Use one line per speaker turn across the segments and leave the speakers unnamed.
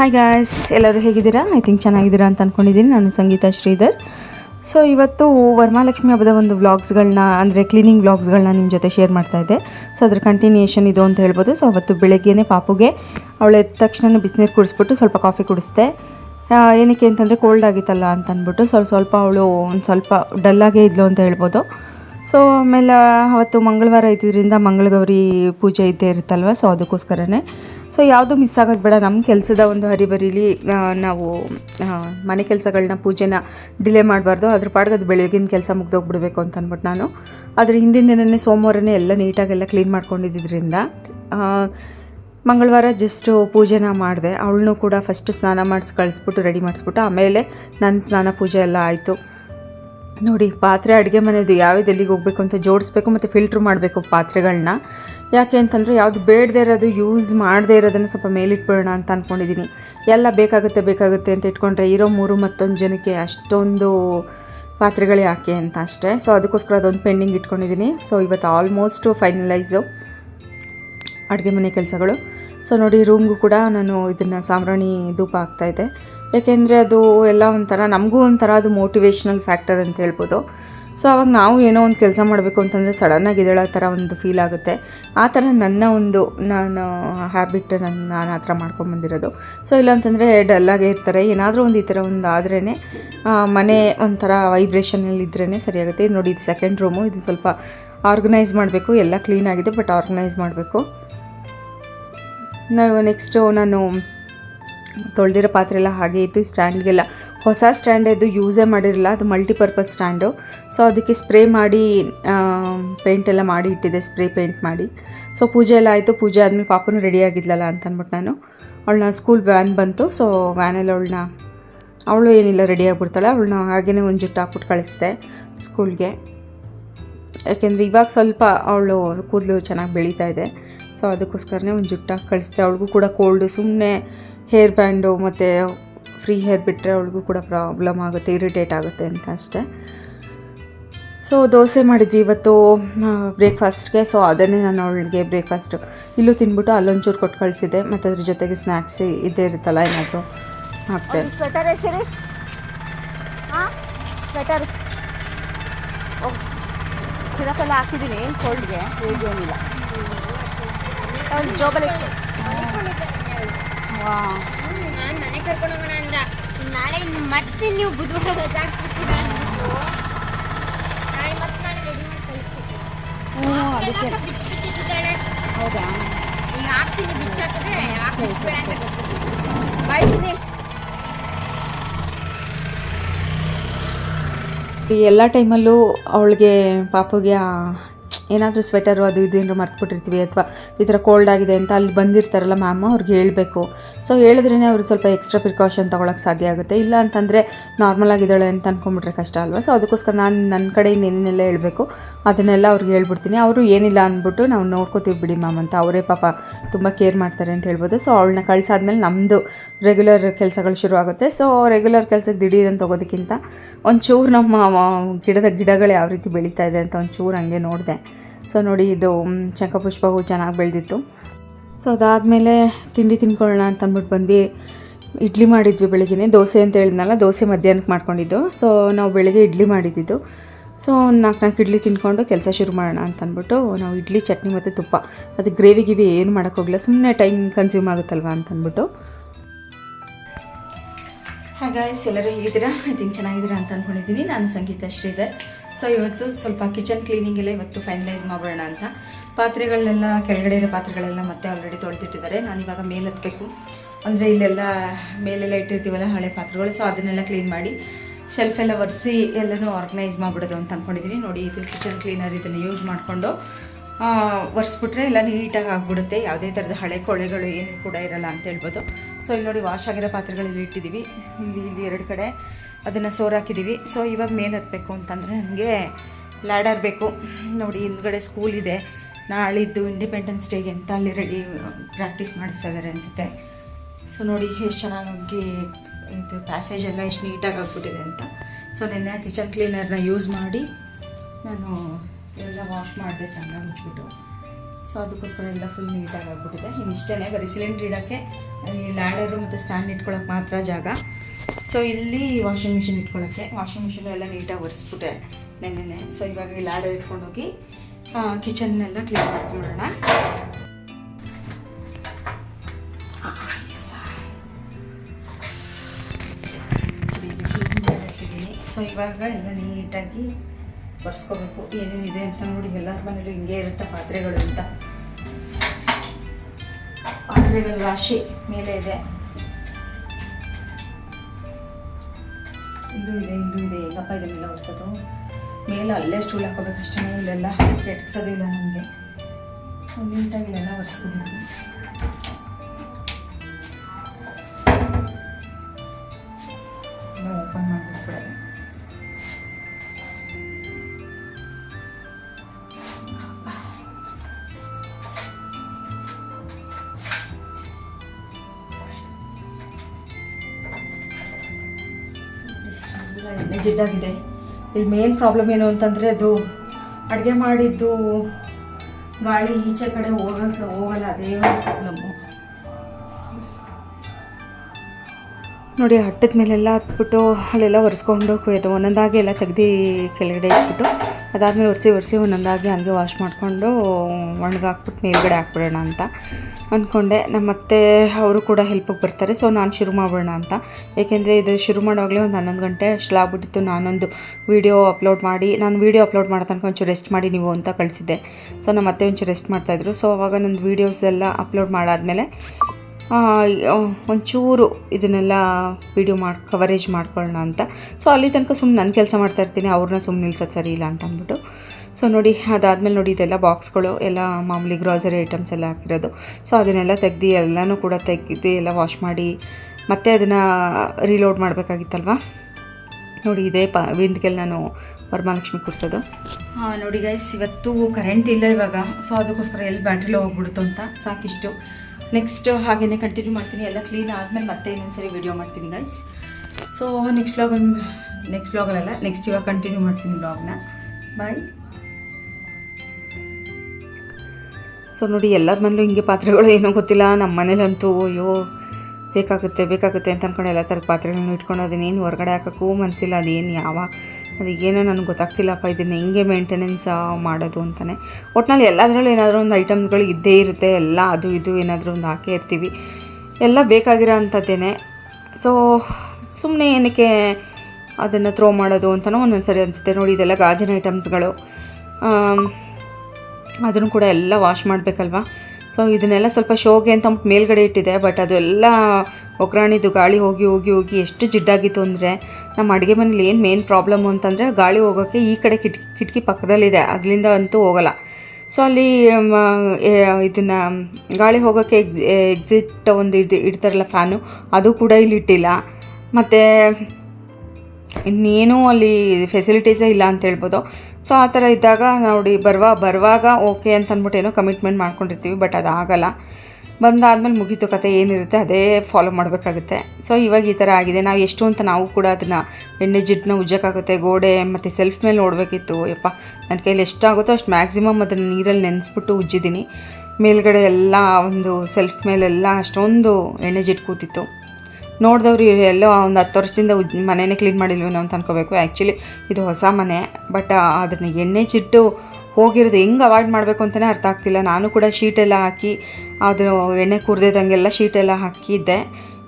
Hi guys ಎಲ್ಲರೂ ಹೇಗಿದ್ದೀರಾ? I think ಚೆನ್ನಾಗಿದ್ದೀರಾ ಅಂತ ಅಂದ್ಕೊಂಡಿದ್ದೀನಿ ನಾನು ಸಂಗೀತ ಶ್ರೀಧರ್. ಸೊ ಇವತ್ತು ವರಮಹಾಲಕ್ಷ್ಮಿ ಹಬ್ಬದ ಒಂದು ವ್ಲಾಗ್ಸ್ಗಳನ್ನ ಅಂದರೆ ಕ್ಲೀನಿಂಗ್ ವ್ಲಾಗ್ಸ್ಗಳನ್ನ ನಿಮ್ಮ ಜೊತೆ ಶೇರ್ ಮಾಡ್ತಾ ಇದ್ದೆ. ಸೊ ಅದ್ರ ಕಂಟಿನ್ಯೂಯೇಷನ್ ಇದು ಅಂತ ಹೇಳ್ಬೋದು. ಸೊ ಅವತ್ತು ಬೆಳಗ್ಗೆನೇ ಪಾಪುಗೆ ಅವಳು ಎದ್ದ ತಕ್ಷಣ ಬಿಸಿನೀರು ಕುಡಿಸ್ಬಿಟ್ಟು ಸ್ವಲ್ಪ ಕಾಫಿ ಕುಡಿಸ್ದೆ. ಏನಕ್ಕೆ ಅಂತಂದರೆ ಕೋಲ್ಡ್ ಆಗಿತ್ತಲ್ಲ ಅಂತ ಅಂದ್ಬಿಟ್ಟು ಸ್ವಲ್ಪ ಸ್ವಲ್ಪ ಅವಳು ಒಂದು ಸ್ವಲ್ಪ ಡಲ್ಲಾಗೇ ಇದ್ಲು ಅಂತ ಹೇಳ್ಬೋದು. ಸೊ ಆಮೇಲೆ ಅವತ್ತು ಮಂಗಳವಾರ ಇದ್ದಿದ್ದರಿಂದ ಮಂಗಳಗೌರಿ ಪೂಜೆ ಇದ್ದೇ ಇರುತ್ತಲ್ವ? ಸೊ ಅದಕ್ಕೋಸ್ಕರನೇ. ಸೊ ಯಾವುದು ಮಿಸ್ ಆಗೋದು ಬೇಡ. ನಮ್ಮ ಕೆಲಸದ ಒಂದು ಹರಿಬರಿಲಿ ನಾವು ಮನೆ ಕೆಲಸಗಳನ್ನ ಪೂಜೆನ ಡಿಲೇ ಮಾಡಬಾರ್ದು. ಅದ್ರ ಪಾಡ್ಗೆ ಅದು ಬೆಳಗಿನ ಕೆಲಸ ಮುಗ್ದೋಗ್ಬಿಡ್ಬೇಕು ಅಂತ ಅಂದ್ಬಿಟ್ಟು ನಾನು. ಅದ್ರ ಹಿಂದಿನ ದಿನನೇ ಸೋಮವಾರನೇ ಎಲ್ಲ ನೀಟಾಗೆಲ್ಲ ಕ್ಲೀನ್ ಮಾಡ್ಕೊಂಡಿದ್ದರಿಂದ ಮಂಗಳವಾರ ಜಸ್ಟು ಪೂಜೆನ ಮಾಡಿದೆ. ಅವಳನ್ನೂ ಕೂಡ ಫಸ್ಟ್ ಸ್ನಾನ ಮಾಡಿಸಿ, ಕಳಿಸ್ಬಿಟ್ಟು ರೆಡಿ ಮಾಡಿಸ್ಬಿಟ್ಟು, ಆಮೇಲೆ ನನ್ನ ಸ್ನಾನ ಪೂಜೆ ಎಲ್ಲ ಆಯಿತು. ನೋಡಿ, ಪಾತ್ರೆ ಅಡುಗೆ ಮನೆಯದು ಯಾವ್ದು ಎಲ್ಲಿಗೆ ಹೋಗಬೇಕು ಅಂತ ಜೋಡಿಸ್ಬೇಕು ಮತ್ತು ಫಿಲ್ಟ್ರ್ ಮಾಡಬೇಕು ಪಾತ್ರೆಗಳನ್ನ ಯಾಕೆ ಅಂತಂದರೆ ಯಾವುದು ಬೇಡದೇ ಇರೋದು ಯೂಸ್ ಮಾಡದೇ ಇರೋದನ್ನು ಸ್ವಲ್ಪ ಮೇಲಿಟ್ಬಿಡೋಣ ಅಂತ ಅಂದ್ಕೊಂಡಿದ್ದೀನಿ ಎಲ್ಲ ಬೇಕಾಗುತ್ತೆ ಬೇಕಾಗುತ್ತೆ ಅಂತ ಇಟ್ಕೊಂಡ್ರೆ ಇರೋ ಮೂರು ಮತ್ತೊಂದು ಜನಕ್ಕೆ ಅಷ್ಟೊಂದು ಪಾತ್ರೆಗಳು ಯಾಕೆ ಅಂತ ಅಷ್ಟೇ. ಸೊ ಅದಕ್ಕೋಸ್ಕರ ಅದೊಂದು ಪೆಂಡಿಂಗ್ ಇಟ್ಕೊಂಡಿದ್ದೀನಿ ಸೊ ಇವತ್ತು ಆಲ್ಮೋಸ್ಟು ಫೈನಲೈಸು ಅಡುಗೆ ಮನೆ ಕೆಲಸಗಳು. ಸೊ ನೋಡಿ ರೂಮ್ಗೂ ಕೂಡ ನಾನು ಇದನ್ನು ಸಾಂಬ್ರಾಣಿ ಧೂಪ ಹಾಕ್ತಾಯಿದ್ದೆ ಯಾಕೆಂದರೆ ಅದು ಎಲ್ಲ ಒಂಥರ, ನಮಗೂ ಒಂಥರ ಅದು ಮೋಟಿವೇಶ್ನಲ್ ಫ್ಯಾಕ್ಟರ್ ಅಂತ ಹೇಳ್ಬೋದು. ಸೊ ಅವಾಗ ನಾವು ಏನೋ ಒಂದು ಕೆಲಸ ಮಾಡಬೇಕು ಅಂತಂದರೆ ಸಡನ್ನಾಗಿ ಇದಳ ಥರ ಒಂದು ಫೀಲ್ ಆಗುತ್ತೆ. ಆ ಥರ ನನ್ನ ಒಂದು ನಾನು ಹ್ಯಾಬಿಟ್ ನಾನು ನಾನು ಆ ಥರ ಮಾಡ್ಕೊಂಬಂದಿರೋದು ಸೊ ಇಲ್ಲಾಂತಂದರೆ ಡಲ್ಲಾಗೆ ಇರ್ತಾರೆ. ಏನಾದರೂ ಒಂದು ಈ ಥರ ಒಂದು ಆದ್ರೇ ಮನೆ ಒಂಥರ ವೈಬ್ರೇಷನಲ್ಲಿ ಇದ್ರೇ ಸರಿಯಾಗುತ್ತೆ. ಇದು ನೋಡಿ, ಇದು ಸೆಕೆಂಡ್ ರೂಮು ಇದು ಸ್ವಲ್ಪ ಆರ್ಗನೈಸ್ ಮಾಡಬೇಕು. ಎಲ್ಲ ಕ್ಲೀನಾಗಿದೆ ಬಟ್ ಆರ್ಗನೈಸ್ ಮಾಡಬೇಕು. ನಾವು ನೆಕ್ಸ್ಟು ನಾನು ತೊಳೆದಿರೋ ಪಾತ್ರೆ ಎಲ್ಲ ಹಾಗೆ ಇತ್ತು. ಸ್ಟ್ಯಾಂಡ್ಗೆಲ್ಲ ಹೊಸ ಸ್ಟ್ಯಾಂಡ್ ಇದು ಯೂಸೇ ಮಾಡಿರಲಿಲ್ಲ ಅದು ಮಲ್ಟಿಪರ್ಪಸ್ ಸ್ಟ್ಯಾಂಡು. ಸೊ ಅದಕ್ಕೆ ಸ್ಪ್ರೇ ಮಾಡಿ ಪೇಂಟ್ ಎಲ್ಲ ಮಾಡಿ ಇಟ್ಟಿದ್ದೆ ಸ್ಪ್ರೇ ಪೇಂಟ್ ಮಾಡಿ. ಸೊ ಪೂಜೆ ಎಲ್ಲ ಆಯಿತು. ಪೂಜೆ ಆದಮೇಲೆ ಪಾಪನೂ ರೆಡಿ ಆಗಿದ್ಲಲ್ಲ ಅಂತ ಅಂದ್ಬಿಟ್ಟು ನಾನು. ಅವಳನ್ನ ಸ್ಕೂಲ್ ವ್ಯಾನ್ ಬಂತು. ಸೊ ವ್ಯಾನಲ್ಲಿ ಅವಳನ್ನ, ಅವಳು ಏನಿಲ್ಲ ರೆಡಿ ಆಗಿಬಿಡ್ತಾಳೆ. ಅವಳನ್ನ ಹಾಗೇ ಒಂದು ಜುಟ್ಟು ಹಾಕ್ಬಿಟ್ಟು ಕಳಿಸ್ದೆ ಸ್ಕೂಲ್ಗೆ ಯಾಕೆಂದರೆ ಇವಾಗ ಸ್ವಲ್ಪ ಅವಳು ಕೂದಲು ಚೆನ್ನಾಗಿ ಬೆಳೀತಾ ಇದೆ. ಸೊ ಅದಕ್ಕೋಸ್ಕರನೇ ಒಂದು ಜುಟ್ಟಾಗಿ ಕಳಿಸ್ದೆ. ಅವಳಿಗೂ ಕೂಡ ಕೋಲ್ಡು ಸುಮ್ಮನೆ ಹೇರ್ ಬ್ಯಾಂಡು ಮತ್ತು ಫ್ರೀ ಹೇರ್ ಬಿಟ್ಟರೆ ಅವಳಿಗೂ ಕೂಡ ಪ್ರಾಬ್ಲಮ್ ಆಗುತ್ತೆ ಇರಿಟೇಟ್ ಆಗುತ್ತೆ ಅಂತ ಅಷ್ಟೇ. ಸೊ ದೋಸೆ ಮಾಡಿದ್ವಿ ಇವತ್ತು ಬ್ರೇಕ್ಫಾಸ್ಟ್ಗೆ. ಸೊ ಅದನ್ನೇ ನಾನು ಅವಳಿಗೆ ಬ್ರೇಕ್ಫಾಸ್ಟು. ಇಲ್ಲೂ ತಿಂದ್ಬಿಟ್ಟು ಅಲ್ಲೊಂಚೂರು ಕೊಟ್ಟು ಕಳಿಸಿದ್ದೆ. ಮತ್ತು ಅದ್ರ ಜೊತೆಗೆ ಸ್ನ್ಯಾಕ್ಸ್ ಇದೇ ಇರುತ್ತಲ್ಲ ಏನಾದರೂ ಹಾಕ್ತೇನೆ
ಸ್ವೆಟರ್ ಹೆಸರಿ ಹಾಂ? ಸ್ವೆಟರ್ ಸಿರಪ್ ಎಲ್ಲ ಹಾಕಿದ್ದೀನಿ ಕೋಲ್ಡ್ಗೆ ಏನಿಲ್ಲ. ಜೋಬಲ್ಲಿ
ನಾನು ಮನೆ ಕರ್ಕೊಂಡು ಹೋಗೋಣ ಅಂದ. ನಾಳೆ ಮತ್ತೆ ನೀವು ಬುಧವಾರ ರಜೆ ಹಾಕ್ಸ್ಬಿಟ್ಟಿರ ನಾಳೆ ಮತ್ತೆ ನಾನು ರೆಡಿ ಮಾಡಿ ಕಳಿಸ್ತೀನಿ
ಹ್ಞೂ ಅದಕ್ಕೆ.
ಬಿಚ್ಚಿ ಬಿಚ್ಚಿಸಿದ್ದಾಳೆ
ಹೌದಾ?
ಈಗ ಹಾಕ್ತೀನಿ ಬಿಚ್ಚಾಕಿದ್ರೆ ಹಾಕಿ ಅಂತ ಗೊತ್ತಿಲ್ಲ
ಬಾಯ್
ಎಲ್ಲ ಟೈಮಲ್ಲೂ ಅವಳಿಗೆ ಪಾಪುಗೆ ಏನಾದರೂ ಸ್ವೆಟರು ಅದು ಇದು ಏನಾದ್ರು ಮರ್ತುಬಿಟ್ಟಿರ್ತೀವಿ ಅಥವಾ ಈ ಥರ ಕೋಲ್ಡ್ ಆಗಿದೆ ಅಂತ ಅಲ್ಲಿ ಬಂದಿರ್ತಾರಲ್ಲ ಮ್ಯಾಮ್ ಅವ್ರಿಗೆ ಹೇಳಬೇಕು. ಸೊ ಹೇಳಿದ್ರೇ ಅವ್ರು ಸ್ವಲ್ಪ ಎಕ್ಸ್ಟ್ರಾ ಪ್ರಿಕಾಷನ್ ತೊಗೊಳಕ್ಕೆ ಸಾಧ್ಯ ಆಗುತ್ತೆ. ಇಲ್ಲ ಅಂತಂದರೆ ನಾರ್ಮಲ್ ಆಗಿದ್ದಾಳೆ ಅಂತ ಅಂದ್ಕೊಂಬಿಟ್ರೆ ಕಷ್ಟ ಅಲ್ವಾ? ಸೊ ಅದಕ್ಕೋಸ್ಕರ ನಾನು ನನ್ನ ಕಡೆಯಿಂದ ಏನೇನೆಲ್ಲ ಹೇಳಬೇಕು, ಅದನ್ನೆಲ್ಲ ಅವ್ರಿಗೆ ಹೇಳ್ಬಿಡ್ತೀನಿ. ಅವರು ಏನಿಲ್ಲ ಅಂದ್ಬಿಟ್ಟು ನಾವು ನೋಡ್ಕೋತೀವಿ ಬಿಡಿ ಮ್ಯಾಮ್ ಅಂತ. ಅವರೇ ಪಾಪ ತುಂಬ ಕೇರ್ ಮಾಡ್ತಾರೆ ಅಂತ ಹೇಳ್ಬೋದು. ಸೊ ಅವಳನ್ನ ಕಳ್ಸಾದ್ಮೇಲೆ ನಮ್ಮದು ರೆಗ್ಯುಲರ್ ಕೆಲಸಗಳು ಶುರು ಆಗುತ್ತೆ. ಸೊ ರೆಗ್ಯುಲರ್ ಕೆಲಸಕ್ಕೆ ದಿಢೀರನ್ನು ತೊಗೋದಕ್ಕಿಂತ ಒಂಚೂರು ನಮ್ಮ ಗಿಡದ ಗಿಡಗಳು ಯಾವ ರೀತಿ ಬೆಳೀತಾ ಇದೆ ಅಂತ ಒಂಚೂರು ಹಂಗೆ ನೋಡಿದೆ. ಸೊ ನೋಡಿ, ಇದು ಚಂಕಪುಷ್ಪ ಹೂ ಚೆನ್ನಾಗಿ ಬೆಳೆದಿತ್ತು. ಸೊ ಅದಾದಮೇಲೆ ತಿಂಡಿ ತಿನ್ಕೊಳ್ಳೋಣ ಅಂತ ಅಂದ್ಬಿಟ್ಟು ಬಂದ್ವಿ. ಇಡ್ಲಿ ಮಾಡಿದ್ವಿ ಬೆಳಗ್ಗೆ ದೋಸೆ ಅಂತ ಹೇಳಿದ್ನಲ್ಲ, ದೋಸೆ ಮಧ್ಯಾಹ್ನಕ್ಕೆ ಮಾಡ್ಕೊಂಡಿದ್ದು. ಸೊ ನಾವು ಬೆಳಗ್ಗೆ ಇಡ್ಲಿ ಮಾಡಿದ್ದಿದ್ದು. ಸೊ ಒಂದು ನಾಲ್ಕು ನಾಲ್ಕು ಇಡ್ಲಿ ತಿನ್ಕೊಂಡು ಕೆಲಸ ಶುರು ಮಾಡೋಣ ಅಂತ ಅಂದ್ಬಿಟ್ಟು ನಾವು ಇಡ್ಲಿ, ಚಟ್ನಿ ಮತ್ತು ತುಪ್ಪ. ಅದು ಗ್ರೇವಿ ಗಿವಿ ಏನು ಮಾಡೋಕ್ಕೋಗಿಲ್ಲ ಸುಮ್ಮನೆ ಟೈಮ್ ಕನ್ಸ್ಯೂಮ್ ಆಗುತ್ತಲ್ವ ಅಂತ ಅಂದ್ಬಿಟ್ಟು ಹಾಗಾಗಿ ಎಲ್ಲರೂ ಹೇಗಿದ್ದೀರಾ? ಐ ಥಿಂಕ್ ಚೆನ್ನಾಗಿದ್ದೀರಾ ಅಂತ ಅಂದ್ಕೊಂಡಿದ್ದೀನಿ ನಾನು ಸಂಗೀತ ಶ್ರೀಧರ್. ಸೊ ಇವತ್ತು ಸ್ವಲ್ಪ ಕಿಚನ್ ಕ್ಲೀನಿಂಗ್ ಎಲ್ಲ ಇವತ್ತು ಫೈನಲೈಸ್ ಮಾಡೋಣ ಅಂತ. ಪಾತ್ರೆಗಳನ್ನೆಲ್ಲ, ಕೆಳಗಡೆ ಇರೋ ಪಾತ್ರೆಗಳೆಲ್ಲ ಮತ್ತೆ ಆಲ್ರೆಡಿ ತೊಳೆದಿಟ್ಟಿದ್ದಾರೆ. ನಾನು ಮೇಲೆ ಹತ್ತಬೇಕು ಅಂದರೆ ಇಲ್ಲೆಲ್ಲ ಮೇಲೆಲ್ಲ ಇಟ್ಟಿರ್ತೀವಲ್ಲ ಹಳೆ ಪಾತ್ರೆಗಳು. ಸೊ ಅದನ್ನೆಲ್ಲ ಕ್ಲೀನ್ ಮಾಡಿ ಶೆಲ್ಫ್ ಎಲ್ಲ ಒರೆಸಿ ಎಲ್ಲನೂ ಆರ್ಗನೈಸ್ ಮಾಡಿಬಿಡೋದು ಅಂತ ಅಂದ್ಕೊಂಡಿದ್ದೀನಿ ನೋಡಿ ಇದು ಕಿಚನ್ ಕ್ಲೀನರ್ ಇದನ್ನು ಯೂಸ್ ಮಾಡಿಕೊಂಡು ಒರೆಸ್ಬಿಟ್ರೆ ಎಲ್ಲ ನೀಟಾಗಿ ಆಗಿಬಿಡುತ್ತೆ. ಯಾವುದೇ ಥರದ ಹಳೆ ಕೊಳೆಗಳು ಏನು ಕೂಡ ಇರಲ್ಲ ಅಂತ ಹೇಳ್ಬೋದು. ಸೊ ಇಲ್ಲಿ ನೋಡಿ ವಾಶ್ ಆಗಿರೋ ಪಾತ್ರೆಗಳಲ್ಲಿ ಇಟ್ಟಿದ್ದೀವಿ. ಇಲ್ಲಿ ಇಲ್ಲಿ ಎರಡು ಕಡೆ ಅದನ್ನು ಸೋರಾಕಿದ್ದೀವಿ ಸೊ ಇವಾಗ ಮೇಲೆ ಹತ್ತಬೇಕು ಅಂತಂದರೆ ನನಗೆ ಲ್ಯಾಡರ್ ಬೇಕು. ನೋಡಿ, ಹಿಂದ್ಗಡೆ ಸ್ಕೂಲ್ ಇದೆ. ನಾಳಿದ್ದು ಇಂಡಿಪೆಂಡೆನ್ಸ್ ಡೇಗೆ ಅಂತ ಅಲ್ಲಿ ರೆಡಿ ಪ್ರಾಕ್ಟೀಸ್ ಮಾಡಿಸ್ತಾ ಇದ್ದಾರೆ ಅನಿಸುತ್ತೆ. ಸೊ ನೋಡಿ, ಎಷ್ಟು ಚೆನ್ನಾಗಿ ಇದು ಪ್ಯಾಸೇಜ್ ಎಲ್ಲ ಎಷ್ಟು ನೀಟಾಗಿ ಆಗ್ಬಿಟ್ಟಿದೆ ಅಂತ. ಸೊ ನಿನ್ನೆ ಕಿಚನ್ ಕ್ಲೀನರ್ನ ಯೂಸ್ ಮಾಡಿ ನಾನು ಎಲ್ಲ ವಾಶ್ ಮಾಡಿದೆ, ಚೆನ್ನಾಗಿ ಮುಚ್ಬಿಟ್ಟು ಸೊ ಅದಕ್ಕೋಸ್ಕರ ಎಲ್ಲ ಫುಲ್ ನೀಟಾಗಿ ಆಗಿಬಿಟ್ಟಿದೆ. ಇನ್ನು ಇಷ್ಟೇ ಬರೀ ಸಿಲಿಂಡ್ರ್ ಇಡೋಕ್ಕೆ ಲ್ಯಾಡರು ಮತ್ತು ಸ್ಟ್ಯಾಂಡ್ ಇಟ್ಕೊಳ್ಳೋಕೆ ಮಾತ್ರ ಜಾಗ. ಸೊ ಇಲ್ಲಿ ವಾಷಿಂಗ್ ಮಿಷಿನ್ ಇಟ್ಕೊಳ್ಳೋಕ್ಕೆ ವಾಷಿಂಗ್ ಮಿಷಿನ್ ಎಲ್ಲ ನೀಟಾಗಿ ಒರೆಸ್ಬಿಟ್ಟೆ ನೆನ್ನೆ ಸೊ ಇವಾಗ ಈ ಲ್ಯಾಡರ್ ಇಟ್ಕೊಂಡೋಗಿ ಕಿಚನ್ನೆಲ್ಲ ಕ್ಲೀನ್ ಮಾಡ್ಕೊಂಡೋಣ ಸೊ ಇವಾಗ ಎಲ್ಲ ನೀಟಾಗಿ ಒರೆಸ್ಕೋಬೇಕು ಏನೇನಿದೆ ಅಂತ ನೋಡಿ ಎಲ್ಲರ ಮನೇಲಿ ಹಿಂಗೆ ಇರುತ್ತೆ ಪಾತ್ರೆಗಳು ಅಂತ. ಪಾತ್ರೆಗಳ ರಾಶಿ ಮೇಲೆ ಇದೆ. ಇದು ಇದೆ ಇದು ಇದೆ. ಹೇಗಪ್ಪ ಇದನ್ನೆಲ್ಲ ಒರೆಸೋದು? ಮೇಲೆ ಅಲ್ಲೇ ಸ್ಟೂಲ್ ಹಾಕೋಬೇಕು ಅಷ್ಟೇ, ಇಲ್ಲೆಲ್ಲ ಕೆಟ್ಸೋದಿಲ್ಲ ನನಗೆ ನೀಟಾಗಿ ಇಲ್ಲೆಲ್ಲ ಒರೆಸ್ಬೋದು ಓಪನ್ ಮಾಡಿಬಿಟ್ಬಿಡೋದು. ಜಿಡ್ಡಾಗಿದೆ. ಇಲ್ಲಿ ಮೇನ್ ಪ್ರಾಬ್ಲಮ್ ಏನು ಅಂತಂದರೆ ಅದು ಅಡುಗೆ ಮಾಡಿದ್ದು ಗಾಳಿ ಈಚೆ ಕಡೆ ಹೋಗಕ್ಕೆ ಹೋಗಲ್ಲ, ಅದೇ ಪ್ರಾಬ್ಲಮ್ ಪ್ರಾಬ್ಲಮ್ಮು ನೋಡಿ ಹಟ್ಟದ ಮೇಲೆಲ್ಲ ಹತ್ಬಿಟ್ಟು ಅಲ್ಲೆಲ್ಲ ಒರೆಸ್ಕೊಂಡು ಒಂದೊಂದಾಗಿ ಎಲ್ಲ ತೆಗ್ದು ಕೆಳಗಡೆ ಇಟ್ಬಿಟ್ಟು ಅದಾದಮೇಲೆ ಒರೆಸಿ ಒರೆಸಿ ಒಂದೊಂದಾಗಿ ಹಾಗೆ ವಾಶ್ ಮಾಡಿಕೊಂಡು ಒಣಗಾಕ್ಬಿಟ್ಟು ಮೇಲ್ಗಡೆ ಹಾಕ್ಬಿಡೋಣ ಅಂತ ಅಂದ್ಕೊಂಡೆ. ನಮ್ಮ ಅತ್ತೆ ಅವರು ಕೂಡ ಹೆಲ್ಪಿಗೆ ಬರ್ತಾರೆ ಸೊ ನಾನು ಶುರು ಮಾಡೋಣ ಅಂತ. ಏಕೆಂದರೆ ಇದು ಶುರು ಮಾಡೋವಾಗಲೇ ಒಂದು ಹನ್ನೊಂದು ಗಂಟೆ ಅಷ್ಟಾಗ್ಬಿಟ್ಟಿತ್ತು ನಾನೊಂದು ವೀಡಿಯೋ ಅಪ್ಲೋಡ್ ಮಾಡಿ, ನಾನು ವೀಡಿಯೋ ಅಪ್ಲೋಡ್ ಮಾಡೋ ತನಕ ಒಂಚೂರು ರೆಸ್ಟ್ ಮಾಡಿ ನೀವು ಅಂತ ಕಳಿಸಿದ್ದೆ. ಸೊ ನಮ್ಮ ಅತ್ತೆ ಒಂಚೂರು ರೆಸ್ಟ್ ಮಾಡ್ತಾಯಿದ್ರು ಸೊ ಅವಾಗ ನಂದು ವೀಡಿಯೋಸ್ ಎಲ್ಲ ಅಪ್ಲೋಡ್ ಮಾಡಾದಮೇಲೆ ಒಂಚೂರು ಇದನ್ನೆಲ್ಲ ವಿಡಿಯೋ ಮಾಡಿ ಕವರೇಜ್ ಮಾಡ್ಕೊಳ್ಳೋಣ ಅಂತ. ಸೊ ಅಲ್ಲಿ ತನಕ ಸುಮ್ಮನೆ ನನ್ನ ಕೆಲಸ ಮಾಡ್ತಾ ಇರ್ತೀನಿ, ಅವ್ರನ್ನ ಸುಮ್ಮನೆ ನಿಲ್ಸೋದು ಸರಿ ಇಲ್ಲ ಅಂತ ಅಂದ್ಬಿಟ್ಟು ಸೊ ನೋಡಿ, ಅದಾದಮೇಲೆ ನೋಡಿ, ಇದೆಲ್ಲ ಬಾಕ್ಸ್ಗಳು ಎಲ್ಲ ಮಾಮೂಲಿ ಗ್ರಾಸರಿ ಐಟಮ್ಸ್ ಎಲ್ಲ ಹಾಕಿರೋದು. ಸೊ ಅದನ್ನೆಲ್ಲ ತೆಗ್ದು ಎಲ್ಲನೂ ಕೂಡ ತೆಗ್ದು, ಎಲ್ಲ ವಾಶ್ ಮಾಡಿ, ಮತ್ತೆ ಅದನ್ನು ರೀಲೋಡ್ ಮಾಡಬೇಕಾಗಿತ್ತಲ್ವ? ನೋಡಿ, ಇದೇ ಪ ವಿಂದ್ಗೆಲ್ಲ ನಾನು ವರಮಹಾಲಕ್ಷ್ಮಿ ಕೊಡ್ಸೋದು ಹಾಂ, ನೋಡಿ ಗೈಸ್ ಇವತ್ತು ಕರೆಂಟ್ ಇಲ್ಲ ಇವಾಗ. ಸೊ ಅದಕ್ಕೋಸ್ಕರ ಎಲ್ಲಿ ಬ್ಯಾಟ್ರಿಲಿ ಹೋಗ್ಬಿಡ್ತು ಅಂತ ಸಾಕಿಷ್ಟು. ನೆಕ್ಸ್ಟ್ ಹಾಗೇನೆ ಕಂಟಿನ್ಯೂ ಮಾಡ್ತೀನಿ. ಎಲ್ಲ ಕ್ಲೀನ್ ಆದಮೇಲೆ ಮತ್ತೆ ಇನ್ನೊಂದ್ಸರಿ ವೀಡಿಯೋ ಮಾಡ್ತೀನಿ guys so next vlog next ವ್ಲಾಗಲ್ಲ next ಇವಾಗ ಕಂಟಿನ್ಯೂ ಮಾಡ್ತೀನಿ ವ್ಲಾಗ್ನ ಬಾಯ್ ಸೊ ನೋಡಿ, ಎಲ್ಲರ ಮನೇಲೂ ಹಿಂಗೆ ಪಾತ್ರೆಗಳು ಏನೋ ಗೊತ್ತಿಲ್ಲ. ನಮ್ಮ ಮನೇಲಂತೂ, ಅಯ್ಯೋ, ಬೇಕಾಗುತ್ತೆ ಬೇಕಾಗುತ್ತೆ ಅಂತ ಅಂದ್ಕೊಂಡು ಎಲ್ಲ ಥರದ ಪಾತ್ರೆಗಳನ್ನ ಇಟ್ಕೊಂಡು ಅದನ್ನೇನು ಹೊರಗಡೆ ಹಾಕೋಕ್ಕೂ ಮನಸ್ಸಿಲ್ಲ ಅದೇನು ಯಾವ ಅದು ಏನೋ ನನಗೆ ಗೊತ್ತಾಗ್ತಿಲ್ಲಪ್ಪ, ಇದನ್ನು ಹೆಂಗೆ ಮೇಂಟೆನೆನ್ಸ್ ಮಾಡೋದು ಅಂತಲೇ ಒಟ್ನಲ್ಲಿ ಎಲ್ಲದರಲ್ಲೂ ಏನಾದರೂ ಒಂದು ಐಟಮ್ಸ್ಗಳು ಇದ್ದೇ ಇರುತ್ತೆ, ಎಲ್ಲ ಅದು ಇದು ಏನಾದರೂ ಒಂದು ಹಾಕೇ ಇರ್ತೀವಿ. ಎಲ್ಲ ಬೇಕಾಗಿರೋ ಅಂಥದ್ದೇನೆ ಸೊ ಸುಮ್ಮನೆ ಏನಕ್ಕೆ ಅದನ್ನು ಥ್ರೋ ಮಾಡೋದು ಅಂತಲೂ ಒಂದೊಂದು ಸರಿ ಅನಿಸುತ್ತೆ. ನೋಡಿ, ಇದೆಲ್ಲ ಗಾಜಿನ ಐಟಮ್ಸ್ಗಳು ಅದನ್ನು ಕೂಡ ಎಲ್ಲ ವಾಶ್ ಮಾಡಬೇಕಲ್ವಾ? ಸೊ ಇದನ್ನೆಲ್ಲ ಸ್ವಲ್ಪ ಶೋಗೆ ಅಂತ ಮೇಲ್ಗಡೆ ಇಟ್ಟಿದೆ ಬಟ್ ಅದೆಲ್ಲ ಒಗ್ರಾಣಿದು ಗಾಳಿ ಹೋಗಿ ಹೋಗಿ ಹೋಗಿ ಎಷ್ಟು ಜಿಡ್ಡಾಗಿತ್ತು ಅಂದರೆ ನಮ್ಮ ಅಡುಗೆ ಮನೇಲಿ ಏನು ಮೇನ್ ಪ್ರಾಬ್ಲಮ್ ಅಂತಂದರೆ ಗಾಳಿ ಹೋಗೋಕ್ಕೆ ಈ ಕಡೆ ಕಿಟಕಿ ಕಿಟಕಿ ಪಕ್ಕದಲ್ಲಿದೆ. ಅಲ್ಲಿಂದ ಅಂತೂ ಹೋಗಲ್ಲ. ಸೊ ಅಲ್ಲಿ ಇದನ್ನು, ಗಾಳಿ ಹೋಗೋಕ್ಕೆ ಎಕ್ಸ್ ಎಕ್ಸಿಟ್ ಒಂದು ಇದು ಇಡ್ತಾರಲ್ಲ ಫ್ಯಾನು ಅದು ಕೂಡ ಇಲ್ಲಿ ಇಟ್ಟಿಲ್ಲ. ಮತ್ತು, ಇನ್ನೇನೂ ಅಲ್ಲಿ ಫೆಸಿಲಿಟೀಸೇ ಇಲ್ಲ ಅಂತ ಹೇಳ್ಬೋದು. ಸೊ ಆ ಥರ ಇದ್ದಾಗ ನೋಡಿ, ಬರುವ, ಬರುವಾಗ ಓಕೆ ಅಂತ ಅಂದ್ಬಿಟ್ಟು ಏನೋ ಕಮಿಟ್ಮೆಂಟ್ ಮಾಡ್ಕೊಂಡಿರ್ತೀವಿ ಬಟ್ ಅದು ಆಗಲ್ಲ ಬಂದಾದ್ಮೇಲೆ ಮುಗೀತು ಕತೆ, ಏನಿರುತ್ತೆ ಅದೇ ಫಾಲೋ ಮಾಡಬೇಕಾಗುತ್ತೆ. ಸೊ ಇವಾಗ ಈ ಥರ ಆಗಿದೆ. ನಾವು ಎಷ್ಟು ಅಂತ ನಾವು ಕೂಡ ಅದನ್ನು ಎಣ್ಣೆ ಜಿಡ್ಡನ್ನ ಉಜ್ಜಕ್ಕಾಗುತ್ತೆ, ಗೋಡೆ ಮತ್ತು ಸೆಲ್ಫ್ ಮೇಲೆ ನೋಡಬೇಕಿತ್ತು. ಯಪ್ಪ ನನ್ನ ಕೈಲಿ ಎಷ್ಟಾಗುತ್ತೋ ಅಷ್ಟು ಮ್ಯಾಕ್ಸಿಮಮ್ ಅದನ್ನು ನೀರಲ್ಲಿ ನೆನೆಸ್ಬಿಟ್ಟು ಉಜ್ಜಿದ್ದೀನಿ. ಮೇಲ್ಗಡೆ ಎಲ್ಲ ಒಂದು ಸೆಲ್ಫ್ ಮೇಲೆಲ್ಲ ಅಷ್ಟೊಂದು ಎಣ್ಣೆ ಜಿಡ್ ಕೂತಿತ್ತು. ನೋಡಿದವ್ರು ಎಲ್ಲೋ ಒಂದು ಹತ್ತು ವರ್ಷದಿಂದ ಉಜ್ ಮನೆಯೇ ಕ್ಲೀನ್ ಮಾಡಿಲ್ವೇನೋ ಅಂತ ಅನ್ಕೋಬೇಕು. ಆ್ಯಕ್ಚುಲಿ ಇದು ಹೊಸ ಮನೆ ಬಟ್ ಅದನ್ನ ಎಣ್ಣೆ ಚಿಟ್ಟು ಹೋಗಿರೋದು ಹೆಂಗೆ ಅವಾಯ್ಡ್ ಮಾಡಬೇಕು ಅಂತಲೇ ಅರ್ಥ ಆಗ್ತಿಲ್ಲ. ನಾನು ಕೂಡ ಶೀಟೆಲ್ಲ ಹಾಕಿ, ಅದು ಎಣ್ಣೆ ಕುರ್ದಿದ್ದಂಗೆಲ್ಲ ಶೀಟೆಲ್ಲ ಹಾಕಿದ್ದೆ.